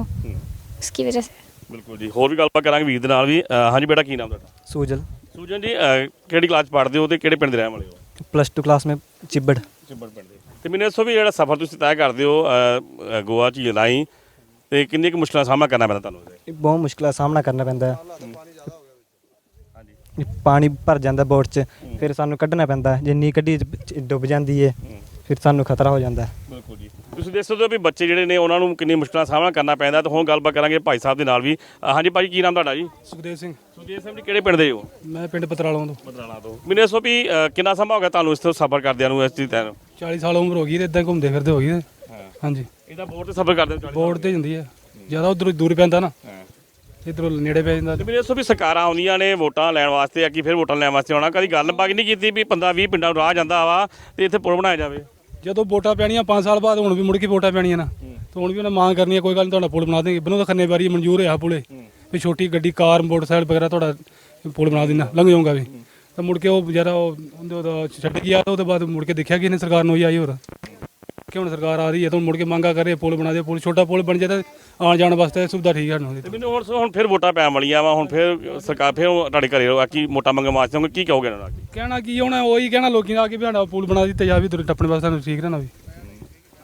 उसकी वजह से ਬਿਲਕੁਲ ਜੀ ਹੋਰ ਵੀ ਗੱਲਬਾਤ ਕਰਾਂਗੇ ਵੀਰ ਦੇ ਨਾਲ ਵੀ ਅ, ਹਾਂਜੀ ਬੇਟਾ ਕੀ ਨਾਮ ਤੁਹਾਡਾ सूजल ਸੂਜਨ ਜੀ ਅ, ਕਿਹੜੀ ਕਲਾਸ ਪੜ੍ਹਦੇ ਹੋ ਤੇ ਕਿਹੜੇ ਪਿੰਡ ਦੇ ਰਹਿਣ ਵਾਲੇ ਹੋ प्लस टू क्लास में चिब्बड़ ਚਿੰਬੜ ਪਿੰਡ ਦੇ ਤੇ ਮੈਨੂੰ ਦੱਸੋ ਵੀ ਜਿਹੜਾ ਸਫ਼ਰ ਤੁਸੀਂ ਤੈਅ ਕਰਦੇ ਹੋ ਅ, ਅ, ਗੋਆ ਝੀਲ ਰਾਹੀਂ ਤੇ ਕਿੰਨੀ ਕੁ ਮੁਸ਼ਕਲਾਂ ਦਾ ਸਾਹਮਣਾ ਕਰਨਾ ਪੈਂਦਾ ਤੁਹਾਨੂੰ ਇਹਦੇ? ਇਹ ਬਹੁਤ ਮੁਸ਼ਕਲਾਂ ਦਾ ਸਾਹਮਣਾ ਕਰਨਾ ਪੈਂਦਾ ਹੈ ਇਹ ਪਾਣੀ ਭਰ ਜਾਂਦਾ ਬੋਟ 'ਚ ਫਿਰ ਸਾਨੂੰ ਕੱਢਣਾ ਪੈਂਦਾ ਹੈ। ਜਿੰਨੀ ਗੱਡੀ 'ਚ ਡੁੱਬ ਜਾਂਦੀ ਹੈ ਫਿਰ ਸਾਨੂੰ ਖਤਰਾ ਹੋ ਜਾਂਦਾ ਹੈ ਬਿਲਕੁਲ ਜੀ ਤੁਸੀਂ ਦੇਖ ਸਕਦੇ ਹੋ ਵੀ ਬੱਚੇ ਜਿਹੜੇ ਨੇ ਉਹਨਾਂ ਨੂੰ ਕਿੰਨੀ ਮੁਸ਼ਕਲਾਂ ਦਾ ਸਾਹਮਣਾ ਕਰਨਾ ਪੈਂਦਾ ਤੇ ਹੁਣ ਗੱਲਬਾਤ ਕਰਾਂਗੇ ਭਾਈ ਸਾਹਿਬ ਦੇ ਨਾਲ ਵੀ। ਅ, ਹਾਂਜੀ ਭਾਈ ਕੀ ਨਾਮ ਤੁਹਾਡਾ ਜੀ? ਸੁਖਦੇਵ ਸਿੰਘ। ਸੁਜੀਤ ਸਿੰਘ ਜੀ ਕਿਹੜੇ ਪਿੰਡ ਦੇ ਹੋ? ਮੈਂ ਪਿੰਡ ਪਤਰਾਲੋਂ ਤੋਂ। ਬਦਰਾਲਾ ਤੋਂ। ਮੈਨੂੰ ਦੱਸੋ ਵੀ ਅ, ਕਿੰਨਾ ਸਮਾਂ ਹੋ ਗਿਆ ਤੁਹਾਨੂੰ ਇਸ ਤੋਂ ਸਫ਼ਰ ਕਰਦਿਆਂ ਨੂੰ ਇਸ ਚੀਜ਼ ਤੈਨੂੰ 40 ਸਾਲ ਉਮਰ ਹੋ ਗਈ ਤੇ ਇਦਾਂ ਘੁੰਮਦੇ ਫਿਰਦੇ ਹੋ ਗਈ ਤੇ। ਹਾਂਜੀ। ਇਹਦਾ ਬੋਰਡ ਤੇ ਸਫ਼ਰ ਕਰਦੇ ਹੋ ਬੋਰਡ ਤੇ ਹੁੰਦੀ ਹੈ। ਜ਼ਿਆਦਾ ਉਧਰ ਦੂਰ ਪੈਂਦਾ ਨਾ। ਇਧਰੋਂ ਨੇੜੇ ਪੈ ਜਾਂਦਾ। ਤੇ ਮੈਨੂੰ ਦੱਸੋ ਵੀ ਸਰਕਾਰਾਂ ਆਉਂਦੀਆਂ ਨੇ ਵੋਟਾਂ ਲੈਣ ਵਾਸਤੇ ਆ ਕਿ ਫਿਰ ਵੋਟਾਂ ਲੈਣ ਵਾਸਤੇ ਆਉਣਾ? ਕਦੀ ਗੱਲਬਾਤ ਨਹੀਂ ਕੀਤੀ ਵੀ 15 20 ਪਿੰਡਾਂ ਨੂੰ ਰਾਹ ਜਾਂਦਾ ਵਾ ਤੇ ਇੱਥੇ ਪੁਲ ਬਣਾਇਆ ਜਾਵੇ। ਜਦੋਂ ਵੋਟਾਂ ਪੈਣੀਆਂ 5 ਸਾਲ ਬਾਅਦ ਹੁਣ ਵੀ ਮੁੜ ਕੇ ਵੋਟਾਂ ਪੈਣੀਆਂ ਨਾ। ਤੇ ਹੁਣ ਵੀ ਉਹਨੇ ਮੰਗ ਕਰਨੀ ਹੈ ਕੋਈ ਗੱਲ ਨਹੀਂ ਤੁਹਾਡਾ ਪੁਲ ਬਣਾ ਦੇਂਗੇ ਬਨੋ ਤਾਂ ਖੰਨੇ ਵਾਰੀ ਮਨਜ਼ੂਰ ਹੋਇਆ ਪੁਲੇ। ਵੀ ਛੋਟੀ ਗੱਡੀ ਕਾਰ ਮੋਟਰਸਾਈਕਲ ਵਗੈਰਾ ਤੁਹਾਡਾ ਪੁਲ ਬਣਾ ਦੇਣਾ ਲੰਘ ਜਾਊਗਾ ਵੀ। ਤਾਂ ਮੁੜ ਕੇ ਉਹ ਵਿਚਾਰਾ ਉਹ ਉਹਦੇ ਉਹਦਾ ਛੱਡ ਗਿਆ ਤੇ ਉਹਦੇ ਬਾਅਦ ਮੁੜ ਕੇ ਦੇਖਿਆ ਕਿ ਇਹਨੇ ਸਰਕਾਰ ਨੂੰ ਹੀ ਆਈ ਹੋਰ। ਕਿ ਹੁਣ ਸਰਕਾਰ ਆ ਰਹੀ ਹੈ? ਤਾਂ ਮੁੜ ਕੇ ਮੰਗਾ ਕਰ ਪੁਲ ਬਣਾ ਦੇ ਪੁਲ ਛੋਟਾ ਪੁਲ ਬਣ ਜਾਏ ਤਾਂ ਆਉਣ ਜਾਣ ਵਾਸਤੇ ਸੁਵਿਧਾ ਠੀਕ ਹੈ ਤੇ ਮੈਨੂੰ ਹੁਣ ਹੁਣ ਫਿਰ ਵੋਟਾਂ ਪੈਣ ਵਾਲੀਆਂ ਵਾ ਹੁਣ ਫਿਰ ਸਰਕਾਰ ਫਿਰ ਤੁਹਾਡੇ ਘਰੇ ਆ ਕੀ ਮੋਟਾ ਮੰਗਣ ਵਾਸਤੇ ਹੋਣਗੇ, ਕੀ ਕਹੋਗੇ ਇਹਨਾਂ ਨੂੰ ਕਹਿਣਾ ਕੀ ਹੋਣਾ ਉਹੀ ਕਹਿਣਾ ਲੋਕੀ ਆ ਕੇ ਵੀ ਸਾਡਾ ਪੁਲ ਬਣਾ ਦਿੱਤਾ ਜਾਵੇ ਤੇ ਟੱਪਣ ਵਾਸਤੇ ਸਾਨੂੰ ਠੀਕ ਰਹਿਣਾ ਵੀ।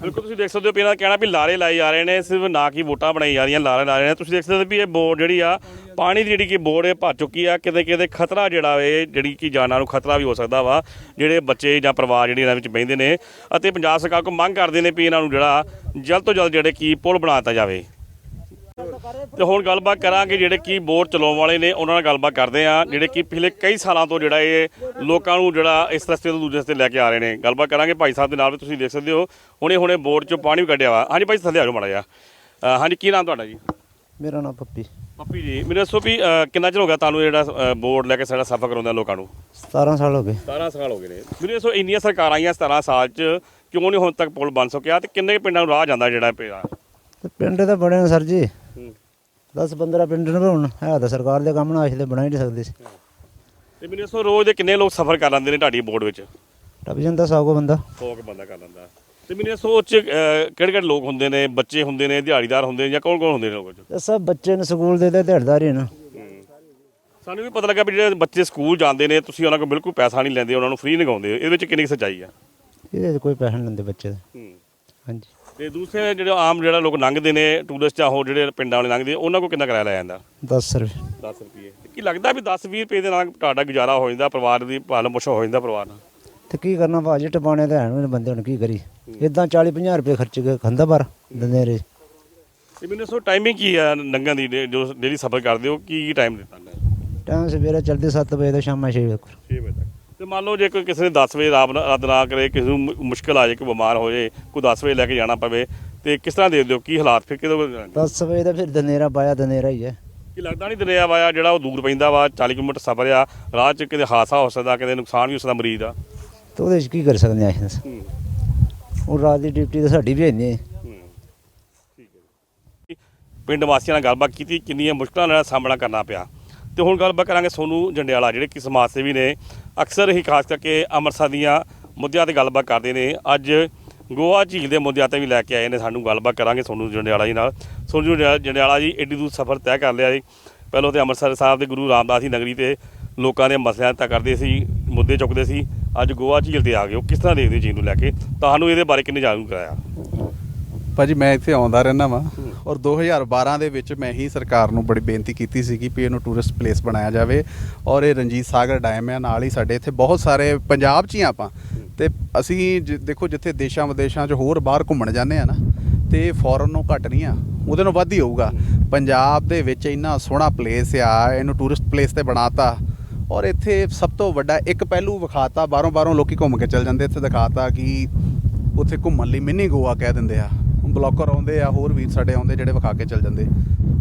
ਬਿਲਕੁਲ ਤੁਸੀਂ ਦੇਖ ਸਕਦੇ ਹੋ ਵੀ ਇਹਨਾਂ ਦਾ ਕਹਿਣਾ ਵੀ ਲਾਰੇ ਲਾਏ ਜਾ ਰਹੇ ਨੇ, ਸਿਰਫ ਨਾ ਕਿ ਵੋਟਾਂ ਬਣਾਈ ਜਾ ਰਹੀਆਂ, ਲਾਰੇ ਲਾ ਰਹੇ ਨੇ। ਤੁਸੀਂ ਦੇਖ ਸਕਦੇ ਹੋ ਵੀ ਇਹ ਬੋਰਡ ਜਿਹੜੀ ਆ, ਪਾਣੀ ਦੀ ਜਿਹੜੀ ਕਿ ਬੋਰਡ ਇਹ ਭਰ ਚੁੱਕੀ ਆ, ਕਿਤੇ ਕਿਤੇ ਖਤਰਾ ਜਿਹੜਾ ਵੇ ਜਿਹੜੀ ਕਿ ਜਾਨਾਂ ਨੂੰ ਖਤਰਾ ਵੀ ਹੋ ਸਕਦਾ ਵਾ, ਜਿਹੜੇ ਬੱਚੇ ਜਾਂ ਪਰਿਵਾਰ ਜਿਹੜੇ ਇਹਨਾਂ ਵਿੱਚ ਬਹਿੰਦੇ ਨੇ। ਅਤੇ ਪੰਜਾਬ ਸਰਕਾਰ ਕੋਲ ਮੰਗ ਕਰਦੇ ਨੇ ਵੀ ਇਹਨਾਂ ਨੂੰ ਜਿਹੜਾ ਜਲਦ ਤੋਂ ਜਲਦ ਜਿਹੜੇ ਕੀ ਪੁਲ ਬਣਾ ਦਿੱਤਾ ਜਾਵੇ। ਤੇ ਹੁਣ ਗੱਲਬਾਤ ਕਰਾਂਗੇ ਜਿਹੜੇ ਕੀ ਬੋਰਡ ਚਲਾਉਣ ਵਾਲੇ ਨੇ ਉਹਨਾਂ ਨਾਲ ਗੱਲਬਾਤ ਕਰਦੇ ਆ ਜਿਹੜੇ ਕਿ ਪਿਛਲੇ ਕਈ ਸਾਲਾਂ ਤੋਂ ਜਿਹੜਾ ਇਹ ਲੋਕਾਂ ਨੂੰ ਜਿਹੜਾ ਇਸ ਰਸਤੇ ਤੋਂ ਦੂਜੇ ਰਸਤੇ ਲੈ ਕੇ ਆ ਰਹੇ ਨੇ। ਗੱਲਬਾਤ ਕਰਾਂਗੇ ਭਾਈ ਸਾਹਿਬ ਦੇ ਨਾਲ ਵੀ ਤੁਸੀਂ ਦੇਖ ਸਕਦੇ ਹੋ। ਹੁਣੇ ਹੁਣੇ ਬੋਰਡ ਚੋਂ ਪਾਣੀ ਵੀ ਕੱਢਿਆ ਵਾ। ਹਾਂਜੀ ਭਾਈ ਥੱਲੇ ਆ ਜਾਓ ਮਾੜਾ ਜਿਹਾ। ਅ, ਹਾਂਜੀ ਕੀ ਨਾਮ ਤੁਹਾਡਾ ਜੀ? ਮੇਰਾ ਨਾਮ ਪੱਪੀ। ਪੱਪੀ ਜੀ ਮੈਨੂੰ ਦੱਸੋ ਵੀ ਅ, ਕਿੰਨਾ ਚਿਰ ਹੋ ਗਿਆ ਤੁਹਾਨੂੰ ਜਿਹੜਾ ਬੋਰਡ ਲੈ ਕੇ ਸਾਡਾ ਸਫ਼ਰ ਕਰਾਉਂਦਾ ਲੋਕਾਂ ਨੂੰ? 17 ਸਾਲ ਹੋ ਗਏ। 17 ਸਾਲ ਹੋ ਗਏ ਨੇ। ਮੈਨੂੰ ਦੱਸੋ ਇੰਨੀਆਂ ਸਰਕਾਰਾਂ ਆਈਆਂ 17 ਸਾਲ ਚ ਕਿਉਂ ਨਹੀਂ ਹੁਣ ਤੱਕ ਪੁਲ ਬਣ ਸਕਿਆ ਤੇ ਕਿੰਨੇ ਪਿੰਡਾਂ ਨੂੰ ਰਾਹ ਜਾਂਦਾ ਜਿਹੜਾ ਪਿਆ? ਤੇ ਪਿੰਡ ਤਾਂ ਬੜੇ ਨੇ ਸਰ ਜੀ। 10 15 ਪਿੰਡ ਨੇ ਹੁਣ ਹੈ ਤਾਂ ਸਰਕਾਰ ਦੇ ਕੰਮ ਨਾਲ ਅਸਲੇ ਬਣਾ ਹੀ ਨਹੀਂ ਸਕਦੇ ਸੀ। ਤੇ ਮੈਨੂੰ ਦੱਸੋ ਰੋਜ਼ ਦੇ ਕਿੰਨੇ ਲੋਕ ਸਫ਼ਰ ਕਰ ਲੈਂਦੇ ਨੇ ਤੁਹਾਡੀ ਬੋਰਡ ਵਿੱਚ? ਟੱਪ ਜਾਂਦਾ ਸੌ ਕੋ ਬੰਦਾ। 100 ਕੁ ਬੰਦਾ ਕਰ ਲੈਂਦਾ। ਤੇ ਮੈਨੂੰ ਦੱਸੋ ਉਹ ਚ ਕਿਹੜੇ ਕਿਹੜੇ ਲੋਕ ਹੁੰਦੇ ਨੇ? ਬੱਚੇ ਹੁੰਦੇ ਨੇ ਦਿਹਾੜੀਦਾਰ ਹੁੰਦੇ ਨੇ ਜਾਂ ਕੌਣ ਕੌਣ ਹੁੰਦੇ ਨੇ ਲੋਕਾਂ ਚ ਤੇ ਸਭ ਬੱਚੇ ਨੇ ਸਕੂਲ ਦੇ ਤੇ ਦਿਹਾੜਦਾਰ ਹੀ ਨਾ। ਸਾਨੂੰ ਵੀ ਪਤਾ ਲੱਗਾ ਵੀ ਜਿਹੜੇ ਬੱਚੇ ਸਕੂਲ ਜਾਂਦੇ ਨੇ ਤੁਸੀਂ ਉਹਨਾਂ ਕੋਲ ਬਿਲਕੁਲ ਪੈਸਾ ਨਹੀਂ ਲੈਂਦੇ ਉਹਨਾਂ ਨੂੰ ਫ੍ਰੀ ਲਗਾਉਂਦੇ ਇਹਦੇ ਵਿੱਚ ਕਿੰਨੀ ਕੁ ਸੱਚਾਈ ਆ? ਇਹਦੇ 'ਚ ਕੋਈ ਪੈਸੇ ਨਹੀਂ ਲੈਂਦੇ ਬੱਚੇ ਦੇ। ਹੂੰ। ਹਾਂਜੀ। ਤੇ ਦੂਸਰੇ ਜਿਹੜੇ ਆਮ ਜਿਹੜਾ ਲੋਕ ਲੰਘਦੇ ਨੇ ਟੂਰਿਸਟ ਆ ਉਹ ਜਿਹੜੇ ਪਿੰਡਾਂ ਵਾਲੇ ਲੰਘਦੇ ਉਹਨਾਂ ਕੋਲ ਕਿੰਨਾ ਕਿਰਾਇਆ ਲੈ ਜਾਂਦਾ? 10 ਰੁਪਏ। 10 ਰੁਪਏ। ਕੀ ਲੱਗਦਾ ਵੀ 10 20 ਰੁਪਏ ਦੇ ਨਾਲ ਤੁਹਾਡਾ ਗੁਜ਼ਾਰਾ ਹੋ ਜਾਂਦਾ ਪਰਿਵਾਰ ਦੀ ਪਾਲਣ ਪੋਸ਼ਣ ਹੋ ਜਾਂਦਾ ਪਰਿਵਾਰ ਦਾ ਤੇ ਕੀ ਕਰਨਾ ਭਾਜੀ ਟਪਾਣੇ ਤੇ ਹੈਣ ਬੰਦੇ ਹੁਣ ਕੀ ਕਰੀ ਇਦਾਂ 40 50 ਰੁਪਏ ਖਰਚ ਕੇ ਖੰਦਾ ਪਰ ਦਿੰਦੇ ਰੇ ਤੇ ਮੈਨੂੰ ਦੱਸੋ ਟਾਈਮਿੰਗ ਕੀ ਆ ਲੰਘਣ ਦੀ ਡੇ- ਜੋ ਡੇਲੀ ਸਫ਼ਰ ਕਰਦੇ ਹੋ ਕੀ ਟਾਈਮ ਦਿੱਤਾ ਟਾਈਮ ਸਵੇਰੇ ਚਲਦੇ 7 ਵਜੇ ਤੋਂ ਸ਼ਾਮਾਂ 6 ਵਜੇ ਤੱਕ। 6 ਵਜੇ ਤੱਕ। ਤੇ ਮੰਨ ਲਓ ਜੇ ਕੋਈ ਕਿਸੇ ਨੇ 10 ਵਜੇ ਰਾਤ ਨਾ ਰਾਤ ਨਾ ਕਰੇ ਕਿਸੇ ਨੂੰ ਮੁ- ਮੁਸ਼ਕਲ ਆ ਜਾਏ ਕੋਈ ਬਿਮਾਰ ਹੋ ਜਾਏ ਕੋਈ 10 ਵਜੇ ਲੈ ਕੇ ਜਾਣਾ ਪਵੇ ਤੇ ਕਿਸ ਤਰ੍ਹਾਂ ਦੇ ਦਿਓ ਕੀ ਹਾਲਾਤ? ਫਿਰ ਕਿਦੋਂ 10 ਵਜੇ ਤਾਂ ਫਿਰ ਦਨੇਰਾ ਪਾਇਆ ਦਨੇਰਾ ਹੀ ਹੈ। ਕੀ ਲੱਗਦਾ ਨਹੀਂ ਦਰਿਆ ਵਾ ਜਿਹੜਾ ਉਹ ਦੂਰ ਪੈਂਦਾ ਵਾ 40 ਕਿਲੋਮੀਟਰ ਸਫ਼ਰ ਆ ਰਾਹ 'ਚ ਕਿਤੇ ਹਾਦਸਾ ਹੋ ਸਕਦਾ ਕਿਤੇ ਨੁਕਸਾਨ ਵੀ ਹੋ ਸਕਦਾ ਮਰੀਜ਼ ਦਾ? ਤੇ ਉਹਦੇ 'ਚ ਕੀ ਕਰ ਸਕਦੇ ਆ ਅਸੀਂ? ਹੂੰ। ਹੁਣ ਰਾਤ ਦੀ ਡਿਊਟੀ ਤਾਂ ਸਾਡੀ ਵੀ ਇੰਨੀ ਹੈ। ਹੂੰ ਠੀਕ ਹੈ ਜੀ। ਪਿੰਡ ਵਾਸੀਆਂ ਨਾਲ ਗੱਲਬਾਤ ਕੀਤੀ ਕਿੰਨੀਆਂ ਮੁਸ਼ਕਲਾਂ ਨਾਲ ਸਾਹਮਣਾ ਕਰਨਾ ਪਿਆ। ਤੇ ਹੁਣ ਗੱਲਬਾਤ ਕਰਾਂਗੇ ਸੋਨੂ ਜੰਡਿਆਲਾ ਜਿਹੜੇ ਕਿ ਸਮਾਜ ਸੇਵੀ ਨੇ। ਅਕਸਰ ਹੀ ਖਾਸ ਕਰਕੇ ਅੰਮ੍ਰਿਤਸਰ ਦੀਆਂ ਮੁੱਦਿਆਂ ਤੇ ਗੱਲਬਾਤ ਕਰਦੇ ਨੇ। ਅੱਜ ਗੋਆ ਝੀਲ ਦੇ ਮੁੱਦਿਆਂ ਤੇ ਵੀ ਲੈ ਕੇ ਆਏ ਨੇ ਸਾਨੂੰ ਗੱਲਬਾਤ ਕਰਾਂਗੇ ਸੋਨੂ ਜੰਡਿਆਲਾ ਜੀ ਨਾਲ। ਸੋਨੂ ਜੰਡਿਆ- ਜੰਡਿਆਲਾ ਜੀ, ਏਡੀ ਦੂਰ ਸਫ਼ਰ ਤੈਅ ਕਰ ਲਿਆ ਜੀ। ਪਹਿਲਾਂ ਤੇ ਅੰਮ੍ਰਿਤਸਰ ਸਾਹਿਬ ਦੇ ਗੁਰੂ ਰਾਮਦਾਸ ਜੀ ਨਗਰੀ ਤੇ ਲੋਕਾਂ ਦੇ ਮਸਲਿਆਂ ਤੱਕ ਕਰਦੇ ਸੀ, ਮੁੱਦੇ ਚੁੱਕਦੇ ਸੀ। ਅੱਜ ਗੋਆ ਝੀਲ ਤੇ ਆ ਗਏ ਉਹ ਕਿਸ ਤਰ੍ਹਾਂ ਦੇਖਦੇ ਜੀ ਨੂੰ ਲੈ ਕੇ? ਤੁਹਾਨੂੰ ਇਹਦੇ ਬਾਰੇ ਕਿੰਨੇ ਜਾਣੂ ਕਰਾਇਆ? ਭਾਜੀ ਮੈਂ ਇੱਥੇ ਆਉਂਦਾ ਰਹਿਣਾ ਵਾਂ। ਔਰ 2012 ਦੇ ਵਿੱਚ ਮੈਂ ਹੀ ਸਰਕਾਰ ਨੂੰ ਬੜੀ ਬੇਨਤੀ ਕੀਤੀ ਸੀ ਕਿ ਇਹਨੂੰ ਟੂਰਿਸਟ ਪਲੇਸ ਬਣਾਇਆ ਜਾਵੇ। ਔਰ ਇਹ ਰਣਜੀਤ ਸਾਗਰ ਡੈਮ ਹੈ ਨਾਲ ਹੀ ਸਾਡੇ ਇੱਥੇ ਬਹੁਤ ਸਾਰੇ ਪੰਜਾਬ 'ਚ ਹੀ ਆਪਾਂ। ਤੇ ਅਸੀਂ ਦੇਖੋ ਜਿੱਥੇ ਦੇਸ਼ਾਂ ਵਿਦੇਸ਼ਾਂ 'ਚ ਹੋਰ ਬਾਹਰ ਘੁੰਮਣ ਜਾਂਦੇ ਆ ਨਾ ਤੇ ਫੋਰਨ ਨੂੰ ਘੱਟ ਨਹੀਂ ਆ। ਉਹਦੇ ਨਾਲੋਂ ਵੱਧ ਹੀ ਹੋਊਗਾ। ਪੰਜਾਬ ਦੇ ਵਿੱਚ ਇੰਨਾ ਸੋਹਣਾ ਪਲੇਸ ਆ ਇਹਨੂੰ ਟੂਰਿਸਟ ਪਲੇਸ ਤੇ ਬਣਾਤਾ। ਔਰ ਇੱਥੇ ਸਭ ਤੋਂ ਵੱਡਾ ਇੱਕ ਪਹਿਲੂ ਵਿਖਾਤਾ ਬਾਹਰੋਂ ਬਾਹਰੋਂ ਲੋਕੀ ਘੁੰਮ ਕੇ ਚੱਲ ਜਾਂਦੇ ਇੱਥੇ ਦਿਖਾਤਾ ਕਿ ਉੱਥੇ ਘੁੰਮਣ ਲਈ ਮਿੰਨੀ ਗੋਆ ਕਹਿ ਦਿੰਦੇ ਆ। ਬਲੌਕਰ ਆਉਂਦੇ ਆ, ਹੋਰ ਵੀਰ ਸਾਡੇ ਆਉਂਦੇ ਜਿਹੜੇ ਵਿਖਾ ਕੇ ਚੱਲ ਜਾਂਦੇ।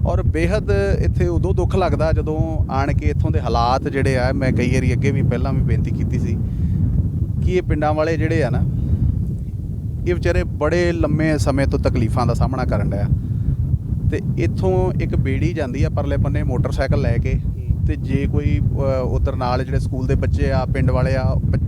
ਔਰ ਬੇਹੱਦ ਇੱਥੇ ਉਦੋਂ ਦੁੱਖ ਲੱਗਦਾ ਜਦੋਂ ਆਣ ਕੇ ਇੱਥੋਂ ਦੇ ਹਾਲਾਤ ਜਿਹੜੇ ਆ, ਮੈਂ ਕਈ ਵਾਰੀ ਅੱਗੇ ਵੀ ਪਹਿਲਾਂ ਵੀ ਬੇਨਤੀ ਕੀਤੀ ਸੀ ਕਿ ਇਹ ਪਿੰਡਾਂ ਵਾਲੇ ਜਿਹੜੇ ਆ ਨਾ, ਇਹ ਵਿਚਾਰੇ ਬੜੇ ਲੰਮੇ ਸਮੇਂ ਤੋਂ ਤਕਲੀਫਾਂ ਦਾ ਸਾਹਮਣਾ ਕਰਨ ਡਿਆ ਤੇ ਇੱਥੋਂ ਇੱਕ ਬੇੜੀ ਜਾਂਦੀ ਆ ਪਰਲੇ ਪੰਨੇ ਮੋਟਰਸਾਈਕਲ ਲੈ ਕੇ ਤੇ ਜੇ ਕੋਈ ਉਧਰ ਨਾਲ ਜਿਹੜੇ ਸਕੂਲ ਦੇ ਬੱਚੇ ਆ, ਪਿੰਡ ਵਾਲੇ ਆ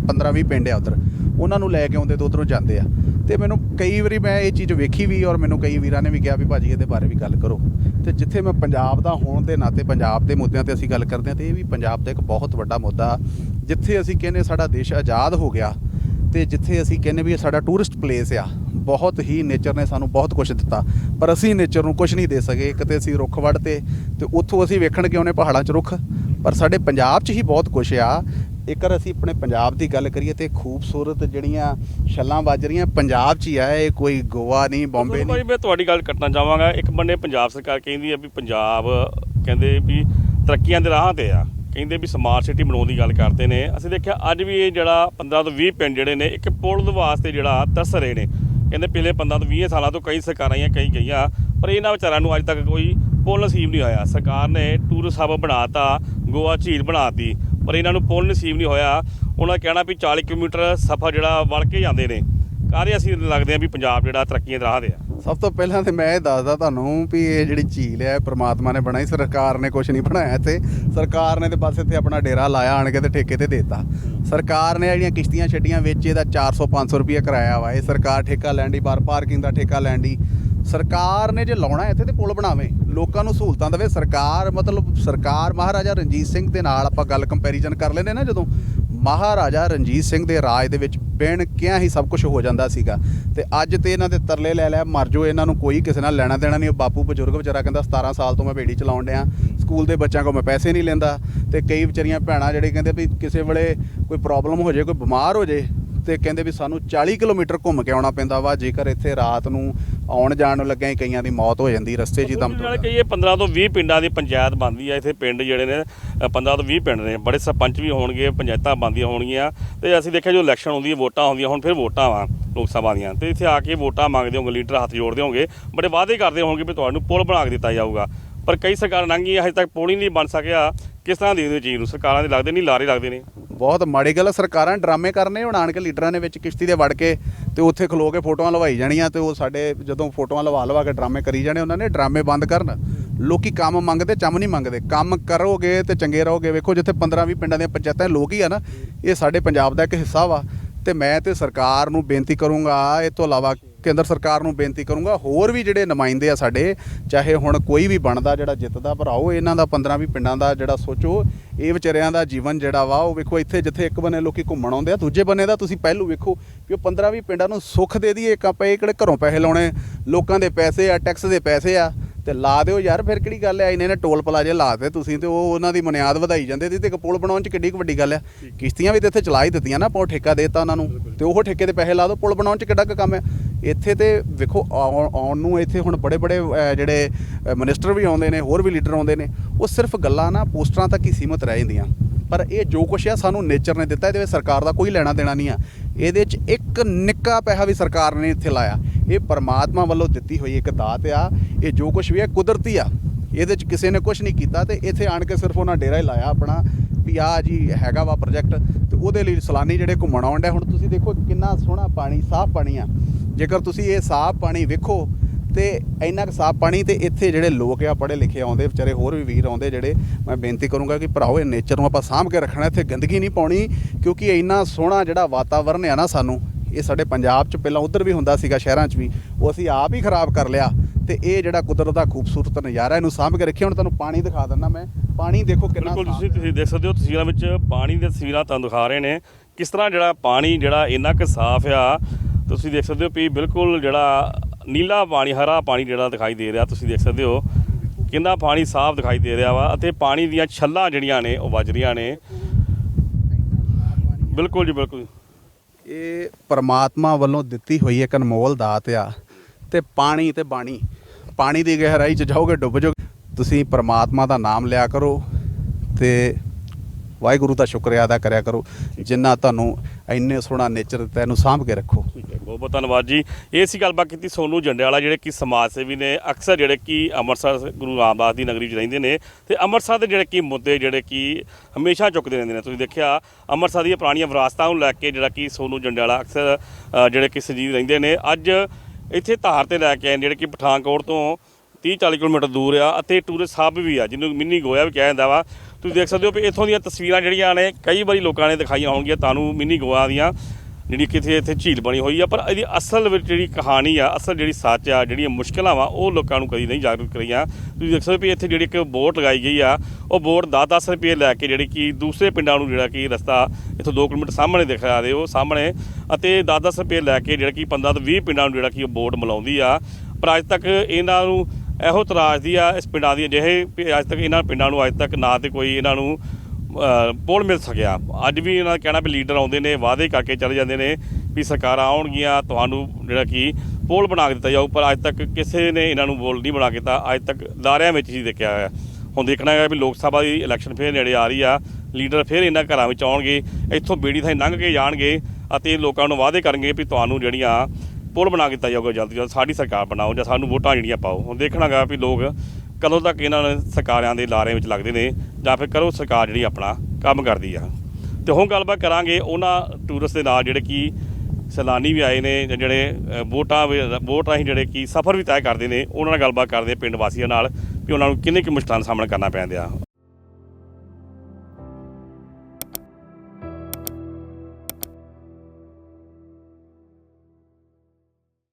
15 20 ਪਿੰਡ ਆ ਉਧਰ, ਉਹਨਾਂ ਨੂੰ ਲੈ ਕੇ ਆਉਂਦੇ ਤੇ ਉਧਰੋਂ ਜਾਂਦੇ ਆ। ਤੇ ਮੈਨੂੰ ਕਈ ਵਾਰੀ ਮੈਂ ਇਹ ਚੀਜ਼ ਵੇਖੀ ਵੀ ਔਰ ਮੈਨੂੰ ਕਈ ਵੀਰਾਂ ਨੇ ਵੀ ਕਿਹਾ ਵੀ ਭਾਜੀ ਇਹਦੇ ਬਾਰੇ ਵੀ ਗੱਲ ਕਰੋ। ਤੇ ਜਿੱਥੇ ਮੈਂ ਪੰਜਾਬ ਦਾ ਹੋਣ ਦੇ ਨਾਤੇ ਪੰਜਾਬ ਦੇ ਮੁੱਦਿਆਂ ਤੇ ਅਸੀਂ ਗੱਲ ਕਰਦੇ ਹਾਂ, ਤੇ ਇਹ ਵੀ ਪੰਜਾਬ ਦਾ ਇੱਕ ਬਹੁਤ ਵੱਡਾ ਮੁੱਦਾ। ਜਿੱਥੇ ਅਸੀਂ ਕਹਿੰਦੇ ਸਾਡਾ ਦੇਸ਼ ਆਜ਼ਾਦ ਹੋ ਗਿਆ, ਤੇ ਜਿੱਥੇ ਅਸੀਂ ਕਹਿੰਦੇ ਵੀ ਇਹ ਸਾਡਾ ਟੂਰਿਸਟ ਪਲੇਸ ਆ, ਬਹੁਤ ਹੀ ਨੇਚਰ ਨੇ ਸਾਨੂੰ ਬਹੁਤ ਕੁਝ ਦਿੱਤਾ। ਪਰ ਅਸੀਂ ਨੇਚਰ ਨੂੰ ਕੁਝ ਨਹੀਂ ਦੇ ਸਕੇ, ਕਿਤੇ ਅਸੀਂ ਰੁੱਖ ਵੱਢਤੇ, ਤੇ ਉੱਥੋਂ ਅਸੀਂ ਵੇਖਣ ਕਿ ਉਹਨੇ ਪਹਾੜਾਂ 'ਚ ਰੁੱਖ। ਪਰ ਸਾਡੇ ਪੰਜਾਬ 'ਚ ਹੀ ਬਹੁਤ ਕੁਝ ਆ ਜੇਕਰ ਅਸੀਂ ਆਪਣੇ ਪੰਜਾਬ ਦੀ ਗੱਲ ਕਰੀਏ ਤੇ ਖੂਬਸੂਰਤ ਜਿਹੜੀਆਂ ਛੱਲਾਂ ਵੱਜ ਰਹੀਆਂ ਪੰਜਾਬ 'ਚ ਹੀ ਆ ਇਹ ਕੋਈ ਗੋਆ ਨਹੀਂ ਬੰਬੇ ਦੋਸਤੋ ਭਾਈ ਨਹੀਂ। ਮੈਂ ਤੁਹਾਡੀ ਗੱਲ ਕੱਟਣਾ ਚਾਹਾਂਗਾ ਇੱਕ ਬੰਨੇ ਪੰਜਾਬ ਸਰਕਾਰ ਕਹਿੰਦੀ ਹੈ ਵੀ ਪੰਜਾਬ ਕਹਿੰਦੇ ਵੀ ਤਰੱਕੀਆਂ ਦੇ ਰਾਹਾਂ ਤੇ ਆ ਕਹਿੰਦੇ ਵੀ ਸਮਾਰਟ ਸਿਟੀ ਬਣਾਉਣ ਦੀ ਗੱਲ ਕਰਦੇ ਨੇ। ਅਸੀਂ ਦੇਖਿਆ ਅੱਜ ਵੀ ਇਹ ਜਿਹੜਾ 15 ਤੋਂ 20 ਪਿੰਡ ਜਿਹੜੇ ਨੇ ਇੱਕ ਪੁਲ ਦੇ ਵਾਸਤੇ ਜਿਹੜਾ ਤਰਸ ਰਹੇ ਨੇ। ਕਹਿੰਦੇ ਪਿਛਲੇ 15 ਤੋਂ 20 ਸਾਲਾਂ ਤੋਂ ਕਈ ਸਰਕਾਰਾਂ ਆਈਆਂ ਕਈ ਗਈਆਂ ਪਰ ਇਹਨਾਂ ਵਿਚਾਰਿਆਂ ਨੂੰ ਅੱਜ ਤੱਕ ਕੋਈ ਪੁਲ ਨਸੀਬ ਨਹੀਂ ਹੋਇਆ ਸਰਕਾਰ ਨੇ ਟੂਰਿਸਟ ਹੱਬ ਬਣਾਤਾ ਗੋਆ ਝੀਲ ਬਣਾਤੀ। ਪਰ ਇਹਨਾਂ ਨੂੰ ਪੁਲ ਨਸੀਬ ਨਹੀਂ ਹੋਇਆ। ਉਹਨਾਂ ਕਹਿਣਾ ਵੀ 40 ਕਿਲੋਮੀਟਰ ਸਫ਼ਰ ਜਿਹੜਾ ਵੜ ਕੇ ਜਾਂਦੇ ਨੇ। ਕਾਰੇ ਅਸੀਂ ਲੱਗਦੇ ਆ ਵੀ ਪੰਜਾਬ ਜਿਹੜਾ ਤਰੱਕੀਆਂ ਦੇ ਰਾਹ ਦੇ ਆ? ਸਭ ਤੋਂ ਪਹਿਲਾਂ ਤੇ ਮੈਂ ਇਹ ਦੱਸਦਾ ਤੁਹਾਨੂੰ ਵੀ ਇਹ ਜਿਹੜੀ ਝੀਲ ਹੈ ਪ੍ਰਮਾਤਮਾ ਨੇ ਬਣਾਈ, ਸਰਕਾਰ ਨੇ ਕੁਝ ਨਹੀਂ ਬਣਾਇਆ ਇੱਥੇ। ਸਰਕਾਰ ਨੇ ਤੇ ਬਸ ਇੱਥੇ ਆਪਣਾ ਡੇਰਾ ਲਾਇਆ, ਆਣ ਕੇ ਤੇ ਠੇਕੇ ਤੇ ਦੇਤਾ। ਸਰਕਾਰ ਨੇ ਜਿਹੜੀਆਂ ਕਿਸ਼ਤੀਆਂ ਛੱਡੀਆਂ ਵਿੱਚ ਇਹਦਾ 400 500 ਰੁਪਏ ਕਰਾਇਆ ਵਾ। ਇਹ ਸਰਕਾਰ ਠੇਕਾ ਲੈਣ ਦੀ ਬਾਰ ਪਾਰਕਿੰਗ ਦਾ ਠੇਕਾ ਲੈਣ ਦੀ। ਸਰਕਾਰ ਨੇ ਜੇ ਲਾਉਣਾ ਇੱਥੇ ਤੇ ਪੁਲ ਬਣਾਵੇ, ਲੋਕਾਂ ਨੂੰ ਸਹੂਲਤਾਂ ਦੇਵੇ। ਸਰਕਾਰ, ਮਤਲਬ ਸਰਕਾਰ ਮਹਾਰਾਜਾ ਰਣਜੀਤ ਸਿੰਘ ਦੇ ਨਾਲ ਆਪਾਂ ਗੱਲ ਕੰਪੈਰੀਜ਼ਨ ਕਰ ਲੈਂਦੇ ਨਾ ਜਦੋਂ ਮਹਾਰਾਜਾ ਰਣਜੀਤ ਸਿੰਘ ਦੇ ਰਾਜ ਦੇ ਵਿੱਚ ਬਿਨ ਕਿਹਾ ਹੀ ਸਭ ਕੁਝ ਹੋ ਜਾਂਦਾ ਸੀਗਾ। ਤੇ ਅੱਜ ਤੇ ਇਹਨਾਂ ਦੇ ਤਰਲੇ ਲੈ ਲੈ ਮਰ ਜੋ ਇਹਨਾਂ ਨੂੰ ਕੋਈ ਕਿਸੇ ਨਾਲ ਲੈਣਾ ਦੇਣਾ ਨਹੀਂ। ਉਹ ਬਾਪੂ ਬਜ਼ੁਰਗ ਵਿਚਾਰਾ ਕਹਿੰਦਾ 17 ਸਾਲ ਤੋਂ ਮੈਂ ਬੇੜੀ ਚਲਾਉਣ ਡਿਆ, ਸਕੂਲ ਦੇ ਬੱਚਿਆਂ ਕੋਲ ਮੈਂ ਪੈਸੇ ਨਹੀਂ ਲੈਂਦਾ। ਤੇ ਕਈ ਵਿਚਾਰੀਆਂ ਭੈਣਾਂ ਜਿਹੜੇ ਕਹਿੰਦੇ ਵੀ ਕਿਸੇ ਵੇਲੇ ਕੋਈ ਪ੍ਰੋਬਲਮ ਹੋ ਜੇ ਕੋਈ ਬਿਮਾਰ ਹੋ ਜੇ ਤੇ ਕਹਿੰਦੇ ਵੀ ਸਾਨੂੰ 40 ਕਿਲੋਮੀਟਰ ਘੁੰਮ ਕੇ ਆਉਣਾ ਪੈਂਦਾ ਵਾ। ਜੇਕਰ ਇੱਥੇ ਰਾਤ ਨੂੰ ਆਉਣ ਜਾਣ ਨੂੰ ਲੱਗਿਆ ਹੀ ਕਈਆਂ ਦੀ ਮੌਤ ਹੋ ਜਾਂਦੀ ਰਸਤੇ 'ਚ ਹੀ ਦਮ ਨਾਲ ਕਹੀਏ 15 ਤੋਂ 20 ਪਿੰਡਾਂ ਦੀ ਪੰਚਾਇਤ ਬਣਦੀ ਆ ਇੱਥੇ ਪਿੰਡ ਜਿਹੜੇ ਨੇ ਅ, 15 ਤੋਂ 20 ਪਿੰਡ ਨੇ ਬੜੇ ਸਰਪੰਚ ਵੀ ਹੋਣਗੇ ਪੰਚਾਇਤਾਂ ਬਣਦੀਆਂ ਹੋਣਗੀਆਂ ਤੇ ਅਸੀਂ ਦੇਖਿਆ ਜੋ ਇਲੈਕਸ਼ਨ ਹੁੰਦੀ ਹੈ ਵੋਟਾਂ ਹੁੰਦੀਆਂ ਹੁਣ ਫਿਰ ਵੋਟਾਂ ਵਾ ਲੋਕ ਸਭਾ ਦੀਆਂ ਤੇ ਇੱਥੇ ਆ ਕੇ ਵੋਟਾਂ ਮੰਗਦੇ ਹੋਣਗੇ ਲੀਡਰ ਹੱਥ ਜੋੜਦੇ ਹੋਣਗੇ ਬੜੇ ਵਾਅਦੇ ਕਰਦੇ ਹੋਣਗੇ ਵੀ ਤੁਹਾਨੂੰ ਪੁਲ ਬਣਾ ਕੇ ਦਿੱਤਾ ਜਾਊਗਾ। ਪਰ ਕਈ ਸਰਕਾਰ ਲੰਘੀਆਂ ਹਜੇ ਤੱਕ ਪੌੜੀ ਨਹੀਂ ਬਣ ਸਕਿਆ। ਕਿਸ ਤਰ੍ਹਾਂ ਦੀ ਚੀਜ਼ ਨੂੰ ਸਰਕਾਰਾਂ ਦੇ ਲੱਗਦੇ ਨਹੀਂ ਲਾਰੇ ਲੱਗਦੇ ਨੇ। ਬਹੁਤ ਮਾੜੀ ਗੱਲ ਆ, ਸਰਕਾਰਾਂ ਡਰਾਮੇ ਕਰਨੇ ਹੁਣ ਆਣ ਕੇ ਲੀਡਰਾਂ ਨੇ ਵਿੱਚ ਕਿਸ਼ਤੀ ਦੇ ਵੜ ਕੇ ਤੇ ਉੱਥੇ ਖਲੋ ਕੇ ਫੋਟੋਆਂ ਲਵਾਈ ਜਾਣੀਆਂ ਤੇ ਉਹ ਸਾਡੇ ਜਦੋਂ ਫੋਟੋਆਂ ਲਵਾ ਲਵਾ ਕੇ ਡਰਾਮੇ ਕਰੀ ਜਾਣੇ ਉਹਨਾਂ ਨੇ ਡਰਾਮੇ ਬੰਦ ਕਰਨ। ਲੋਕੀ ਕੰਮ ਮੰਗਦੇ ਚੰਮ ਨਹੀਂ ਮੰਗਦੇ। ਕੰਮ ਕਰੋਗੇ ਤੇ ਚੰਗੇ ਰਹੋਗੇ। ਵੇਖੋ ਜਿੱਥੇ 15 20 ਪਿੰਡਾਂ ਦੀਆਂ ਪੰਚਾਇਤਾਂ ਲੋਕ ਹੀ ਆ ਨਾ ਇਹ ਸਾਡੇ ਪੰਜਾਬ ਦਾ ਇੱਕ ਹਿੱਸਾ ਵਾ। ਤੇ ਮੈਂ ਤੇ ਸਰਕਾਰ ਨੂੰ ਬੇਨਤੀ ਕਰੂੰਗਾ ਇਹ ਤੋਂ ਇਲਾਵਾ ਕੇਂਦਰ ਸਰਕਾਰ ਨੂੰ ਬੇਨਤੀ ਕਰੂੰਗਾ ਹੋਰ ਵੀ ਜਿਹੜੇ ਨੁਮਾਇੰਦੇ ਆ ਸਾਡੇ ਚਾਹੇ ਹੁਣ ਕੋਈ ਵੀ ਬਣਦਾ ਜਿਹੜਾ ਜਿੱਤਦਾ ਪਰ ਆਓ ਇਹਨਾਂ ਦਾ 15 20 ਪਿੰਡਾਂ ਦਾ ਜਿਹੜਾ ਸੋਚੋ ਇਹ ਵਿਚਾਰਿਆਂ ਦਾ ਜੀਵਨ ਜਿਹੜਾ ਵਾ ਉਹ ਵੇਖੋ ਇੱਥੇ ਜਿੱਥੇ ਇੱਕ ਬੰਨੇ ਲੋਕੀ ਘੁੰਮਣ ਆਉਂਦੇ ਆ ਦੂਜੇ ਬੰਨੇ ਦਾ ਤੁਸੀਂ ਪਹਿਲੂ ਵੇਖੋ ਵੀ ਉਹ 15 20 ਪਿੰਡਾਂ ਨੂੰ ਸੁੱਖ ਦੇ ਦਈਏ ਇੱਕ ਆਪਾਂ ਇਹ ਕਿਹੜੇ ਘਰੋਂ ਪੈਸੇ ਲਾਉਣੇ ਲੋਕਾਂ ਦੇ ਪੈਸੇ ਆ ਟੈਕਸ ਦੇ ਪੈਸੇ ਆ ਤੇ ਲਾ ਦਿਓ ਯਾਰ ਫਿਰ ਕਿਹੜੀ ਗੱਲ ਆ ਇਹਨੇ ਨੇ ਟੋਲ ਪਲਾਜੇ ਲਾਤੇ ਤੁਸੀਂ ਤੇ ਉਹ ਉਹਨਾਂ ਦੀ ਬੁਨਿਆਦ ਵਧਾਈ ਜਾਂਦੇ ਤੇ ਇੱਕ ਪੁਲ ਬਣਾਉਣ ਚ ਕਿੱਡੀ ਕੁ ਵੱਡੀ ਗੱਲ ਆ। ਕਿਸ਼ਤੀਆਂ ਵੀ ਤੇ ਇੱਥੇ ਚਲਾ ਹੀ ਦਿੱਤੀਆਂ ਨਾ ਆਪਾਂ ਠੇਕਾ ਦੇਤਾ ਉਹਨਾਂ ਨੂੰ ਤੇ ਉਹ ਠੇਕੇ ਦੇ ਪੈਸੇ ਲਾ ਦਿਓ ਪੁਲ ਬਣਾਉਣ ਚ ਕਿੱਡਾ ਕੁ ਕੰਮ ਆ। ਇੱਥੇ ਤੇ ਵੇਖੋ, ਆਉਣ ਆਉਣ ਨੂੰ ਇੱਥੇ ਹੁਣ ਬੜੇ ਬੜੇ ਜਿਹੜੇ ਮਿਨਿਸਟਰ ਵੀ ਆਉਂਦੇ ਨੇ, ਹੋਰ ਵੀ ਲੀਡਰ ਆਉਂਦੇ ਨੇ, ਉਹ ਸਿਰਫ ਗੱਲਾਂ ਨਾ ਪੋਸਟਰਾਂ ਤੱਕ ਹੀ ਸੀਮਤ ਰਹਿ ਜਾਂਦੀਆਂ। ਪਰ ਇਹ ਜੋ ਕੁਛ ਆ, ਸਾਨੂੰ ਨੇਚਰ ਨੇ ਦਿੱਤਾ, ਇਹਦੇ ਵਿੱਚ ਸਰਕਾਰ ਦਾ ਕੋਈ ਲੈਣਾ ਦੇਣਾ ਨਹੀਂ ਆ। ਇਹਦੇ 'ਚ ਇੱਕ ਨਿੱਕਾ ਪੈਸਾ ਵੀ ਸਰਕਾਰ ਨੇ ਇੱਥੇ ਲਾਇਆ। ਇਹ ਪਰਮਾਤਮਾ ਵੱਲੋਂ ਦਿੱਤੀ ਹੋਈ ਇੱਕ ਦਾਤ ਆ। ਇਹ ਜੋ ਕੁਛ ਵੀ ਆ, ਕੁਦਰਤੀ ਆ। ਇਹਦੇ 'ਚ ਕਿਸੇ ਨੇ ਕੁਛ ਨਹੀਂ ਕੀਤਾ ਤੇ ਇੱਥੇ ਆਣ ਕੇ ਸਿਰਫ ਉਹਨਾਂ ਡੇਰਾ ਹੀ ਲਾਇਆ ਆਪਣਾ ਵੀ ਆ ਜੀ ਹੈਗਾ ਵਾ ਪ੍ਰੋਜੈਕਟ ਤੇ ਉਹਦੇ ਲਈ ਸਲਾਨੀ ਜਿਹੜੇ ਘੁੰਮਣ ਆਉਂਦੇ ਹੁਣ ਤੁਸੀਂ ਦੇਖੋ ਕਿੰਨਾ ਸੋਹਣਾ ਪਾਣੀ, ਸਾਫ਼ ਪਾਣੀ ਆ। ਜੇਕਰ ਤੁਸੀਂ ਇਹ ਸਾਫ਼ ਪਾਣੀ ਵੇਖੋ ਤੇ ਇੰਨਾ ਕੁ ਸਾਫ਼ ਪਾਣੀ ਤੇ ਇੱਥੇ ਜਿਹੜੇ ਲੋਕ ਆ ਪੜ੍ਹੇ ਲਿਖੇ ਆਉਂਦੇ ਵਿਚਾਰੇ ਹੋਰ ਵੀ ਵੀਰ ਆਉਂਦੇ ਜਿਹੜੇ ਮੈਂ ਬੇਨਤੀ ਕਰੂੰਗਾ ਕਿ ਭਰਾਓ ਇਹ ਨੇਚਰ ਨੂੰ ਆਪਾਂ ਸਾਂਭ ਕੇ ਰੱਖਣਾ ਇੱਥੇ ਗੰਦਗੀ ਨਹੀਂ ਪਾਉਣੀ ਕਿਉਂਕਿ ਇੰਨਾ ਸੋਹਣਾ ਜਿਹੜਾ ਵਾਤਾਵਰਨ ਆ ਨਾ ਸਾਨੂੰ ਇਹ ਸਾਡੇ ਪੰਜਾਬ 'ਚ ਪਹਿਲਾਂ ਉਧਰ ਵੀ ਹੁੰਦਾ ਸੀਗਾ ਸ਼ਹਿਰਾਂ 'ਚ ਵੀ ਉਹ ਅਸੀਂ ਆਪ ਹੀ ਖਰਾਬ ਕਰ ਲਿਆ ਤੇ ਇਹ ਜਿਹੜਾ ਕੁਦਰਤ ਦਾ ਖੂਬਸੂਰਤ ਨਜ਼ਾਰਾ ਇਹਨੂੰ ਸਾਂਭ ਕੇ ਰੱਖਿਆ। ਹੁਣ ਤੁਹਾਨੂੰ ਪਾਣੀ ਦਿਖਾ ਦਿੰਦਾ ਮੈਂ। ਪਾਣੀ ਦੇਖੋ ਕਿੰਨਾ ਬਿਲਕੁਲ ਤੁਸੀਂ ਤੁਸੀਂ ਦੇਖ ਸਕਦੇ ਹੋ ਤਸਵੀਰਾਂ ਵਿੱਚ ਪਾਣੀ ਦੀਆਂ ਤਸਵੀਰਾਂ ਤੁਹਾਨੂੰ ਦਿਖਾ ਰਹੇ ਨੇ। ਕਿਸ ਤਰ੍ਹਾਂ ਜਿਹੜਾ ਪਾਣੀ ਜਿਹੜਾ ਇੰਨਾ ਕੁ ਸਾਫ਼ ਆ ਤੁਸੀਂ ਦੇਖ ਸਕਦੇ ਹੋ ਵੀ ਬਿਲਕੁਲ ਜਿਹੜਾ ਨੀਲਾ ਪਾਣੀ, ਹਰਾ ਪਾਣੀ ਜਿਹੜਾ ਦਿਖਾਈ ਦੇ ਰਿਹਾ, ਤੁਸੀਂ ਦੇਖ ਸਕਦੇ ਹੋ ਕਿੰਨਾ ਪਾਣੀ ਸਾਫ਼ ਦਿਖਾਈ ਦੇ ਰਿਹਾ ਵਾ ਅਤੇ ਪਾਣੀ ਦੀਆਂ ਛੱਲਾਂ ਜਿਹੜੀਆਂ ਨੇ, ਉਹ ਵੱਜ ਰਹੀਆਂ ਨੇ। ਬਿਲਕੁਲ ਜੀ, ਬਿਲਕੁਲ ਇਹ ਪਰਮਾਤਮਾ ਵੱਲੋਂ ਦਿੱਤੀ ਹੋਈ ਇੱਕ ਅਨਮੋਲ ਦਾਤ ਆ ਤੇ ਪਾਣੀ ਤੇ ਬਾਣੀ। ਪਾਣੀ ਦੀ ਗਹਿਰਾਈ 'ਚ ਜਾਓਗੇ, ਡੁੱਬ ਜਾਓਗੇ। ਤੁਸੀਂ ਪਰਮਾਤਮਾ ਦਾ ਨਾਮ ਲਿਆ ਕਰੋ ਤੇ ਵਾਹਿਗੁਰੂ ਦਾ ਸ਼ੁਕਰੀਆ ਅਦਾ ਕਰਿਆ ਕਰੋ। ਜਿੰਨਾ ਤੁਹਾਨੂੰ ਇੰਨੇ ਸੋਹਣਾ ਨੇਚਰ ਦਿੱਤਾ ਇਹਨੂੰ ਸਾਂਭ ਕੇ ਰੱਖੋ। ਬਹੁਤ ਧੰਨਵਾਦ ਜੀ। ਇਹ ਸੀ ਗੱਲਬਾਤ ਕੀਤੀ ਸੋਨੂ ਜੰਡਿਆਲਾ ਜਿਹੜੇ ਕਿ ਸਮਾਜ ਸੇਵੀ ਨੇ। ਅਕਸਰ ਜਿਹੜੇ ਕਿ ਅੰਮ੍ਰਿਤਸਰ ਗੁਰੂ ਰਾਮਦਾਸ ਦੀ ਨਗਰੀ 'ਚ ਰਹਿੰਦੇ ਨੇ ਤੇ ਅੰਮ੍ਰਿਤਸਰ ਦੇ ਜਿਹੜੇ ਕਿ ਮੁੱਦੇ ਜਿਹੜੇ ਕਿ ਹਮੇਸ਼ਾ ਚੁੱਕਦੇ ਰਹਿੰਦੇ ਨੇ। ਤੁਸੀਂ ਦੇਖਿਆ ਅੰਮ੍ਰਿਤਸਰ ਦੀਆਂ ਪੁਰਾਣੀਆਂ ਵਿਰਾਸਤਾਂ ਨੂੰ ਲੈ ਕੇ ਜਿਹੜਾ ਕਿ ਸੋਨੂ ਜੰਡਿਆਲਾ ਅਕਸਰ ਜਿਹੜੇ ਕਿ ਸੰਜੀਵ ਰਹਿੰਦੇ ਨੇ। ਅੱਜ ਇੱਥੇ ਧਾਰ ਤੇ ਲੈ ਕੇ ਆਏ ਨੇ, ਜਿਹੜੇ ਕਿ ਪਠਾਨਕੋਟ ਤੋਂ 30 40 ਕਿਲੋਮੀਟਰ ਦੂਰ ਆ ਅਤੇ ਟੂਰਿਸਟ ਹੱਬ ਵੀ ਆ ਜਿਹਨੂੰ ਮਿੰਨੀ ਗੋਆ ਵੀ ਕਿਹਾ ਜਾਂਦਾ ਵਾ। ਤੁਸੀਂ ਦੇਖ ਸਕਦੇ ਹੋ ਵੀ ਇੱਥੋਂ ਦੀਆਂ ਤਸਵੀਰਾਂ ਜਿਹੜੀਆਂ ਨੇ ਕਈ ਵਾਰੀ ਲੋਕਾਂ ਨੇ ਦਿਖਾਈਆਂ ਹੋਣਗੀਆਂ ਤੁਹਾਨੂੰ ਮਿੰਨੀ ਗੋਆ ਦੀਆਂ। ਜਿਹੜੀ ਕਿਥੇ ਇੱਥੇ ਝੀਲ ਬਣੀ ਹੋਈ ਆ, ਪਰ ਇਹਦੀ ਅਸਲ ਵਿੱਚ ਜਿਹੜੀ ਕਹਾਣੀ ਆ, ਅਸਲ ਜਿਹੜੀ ਸੱਚ ਆ, ਜਿਹੜੀਆਂ ਮੁਸ਼ਕਲਾਂ ਵਾ, ਉਹ ਲੋਕਾਂ ਨੂੰ ਕਦੀ ਨਹੀਂ ਜਾਗਰੂਕ ਕਰੀਆਂ। ਤੁਸੀਂ ਦੇਖ ਸਕਦੇ ਵੀ ਇੱਥੇ ਜਿਹੜੀ ਇੱਕ ਬੋਟ ਲਗਾਈ ਗਈ ਆ, ਉਹ ਬੋਟ 10-10 ਰੁਪਏ ਲੈ ਕੇ ਜਿਹੜੀ ਕਿ ਦੂਸਰੇ ਪਿੰਡਾਂ ਨੂੰ ਜਿਹੜਾ ਕਿ ਰਸਤਾ ਇੱਥੋਂ 2 ਕਿਲੋਮੀਟਰ ਸਾਹਮਣੇ ਦਿਖ ਰਿਹਾ ਦੇ ਉਹ ਸਾਹਮਣੇ। ਅਤੇ 10-10 ਰੁਪਏ ਲੈ ਕੇ ਜਿਹੜਾ ਕਿ 15 ਤੋਂ 20 ਪਿੰਡਾਂ ਨੂੰ ਜਿਹੜਾ ਕਿ ਉਹ ਬੋਟ ਮਿਲਾਉਂਦੀ ਆ। ਪਰ ਅੱਜ ਤੱਕ ਇਹਨਾਂ ਨੂੰ ਇਹੋ ਤਰਾਜ ਦੀ ਆ, ਇਸ ਪਿੰਡਾਂ ਦੀ ਅਜਿਹੇ ਵੀ ਅੱਜ ਤੱਕ ਇਹਨਾਂ ਪਿੰਡਾਂ ਨੂੰ ਅੱਜ ਤੱਕ ਨਾ ਤੇ ਕੋਈ ਇਹਨਾਂ ਨੂੰ ਪੁਲ ਮਿਲ ਸਕਿਆ। ਅੱਜ ਵੀ ਇਹਨਾਂ ਦਾ ਕਹਿਣਾ ਵੀ ਲੀਡਰ ਆਉਂਦੇ ਨੇ, ਵਾਅਦੇ ਕਰਕੇ ਚਲੇ ਜਾਂਦੇ ਨੇ ਵੀ ਸਰਕਾਰਾਂ ਆਉਣਗੀਆਂ, ਤੁਹਾਨੂੰ ਜਿਹੜਾ ਕਿ ਪੋਲ ਬਣਾ ਕੇ ਦਿੱਤਾ ਜਾਊ, ਪਰ ਅੱਜ ਤੱਕ ਕਿਸੇ ਨੇ ਇਹਨਾਂ ਨੂੰ ਪੁਲ ਨਹੀਂ ਬਣਾ ਕੇ ਦਿੱਤਾ। ਅੱਜ ਤੱਕ ਦਾਰਿਆਂ ਵਿੱਚ ਹੀ ਦੇਖਿਆ ਹੋਇਆ। ਹੁਣ ਦੇਖਣਾ ਹੈ ਵੀ ਲੋਕ ਸਭਾ ਦੀ ਇਲੈਕਸ਼ਨ ਫੇਰ ਨੇੜੇ ਆ ਰਹੀ ਆ। ਲੀਡਰ ਫੇਰ ਇਹਨਾਂ ਘਰਾਂ ਵਿੱਚ ਆਉਣਗੇ, ਇੱਥੋਂ ਬੇੜੀ ਥਾਂ ਲੰਘ ਕੇ ਜਾਣਗੇ ਅਤੇ ਲੋਕਾਂ ਨੂੰ ਵਾਅਦੇ ਕਰਨਗੇ ਵੀ ਤੁਹਾਨੂੰ ਜਿਹੜੀਆਂ ਪੁਲ ਬਣਾ ਕੇ ਦਿੱਤਾ ਜਾਊਗਾ ਜਲਦੀ ਜਲਦ, ਸਾਡੀ ਸਰਕਾਰ ਬਣਾਓ ਜਾਂ ਸਾਨੂੰ ਵੋਟਾਂ ਜਿਹੜੀਆਂ ਪਾਓ। ਹੁਣ ਦੇਖਣਾਗਾ ਵੀ ਲੋਕ ਕਦੋਂ ਤੱਕ ਇਹਨਾਂ ਨੇ ਸਰਕਾਰਾਂ ਦੇ ਲਾਰਿਆਂ ਵਿੱਚ ਲੱਗਦੇ ਨੇ ਜਾਂ ਫਿਰ ਕਰੋ ਸਰਕਾਰ ਜਿਹੜੀ ਆਪਣਾ ਕੰਮ ਕਰਦੀ ਆ। ਤੇ ਹੁਣ ਗੱਲਬਾਤ ਕਰਾਂਗੇ ਉਹਨਾਂ ਟੂਰਿਸਟ ਦੇ ਨਾਲ ਜਿਹੜੇ ਕਿ ਸੈਲਾਨੀ ਵੀ ਆਏ ਨੇ ਜਾਂ ਜਿਹੜੇ ਬੋਟਾਂ ਵੋਟਾਂ ਵੀ- ਵੋਟ ਰਾਹੀਂ ਜਿਹੜੇ ਕਿ ਸਫ਼ਰ ਵੀ ਤੈਅ ਕਰਦੇ ਨੇ, ਉਹਨਾਂ ਨਾਲ ਗੱਲਬਾਤ ਕਰਦੇ ਪਿੰਡ ਵਾਸੀਆਂ ਨਾਲ ਵੀ ਉਹਨਾਂ ਨੂੰ ਕਿੰਨੇ ਕੁ ਮੁਸ਼ਕਲਾਂ ਦਾ ਸਾਹਮਣਾ ਕਰਨਾ ਪੈਂਦਾ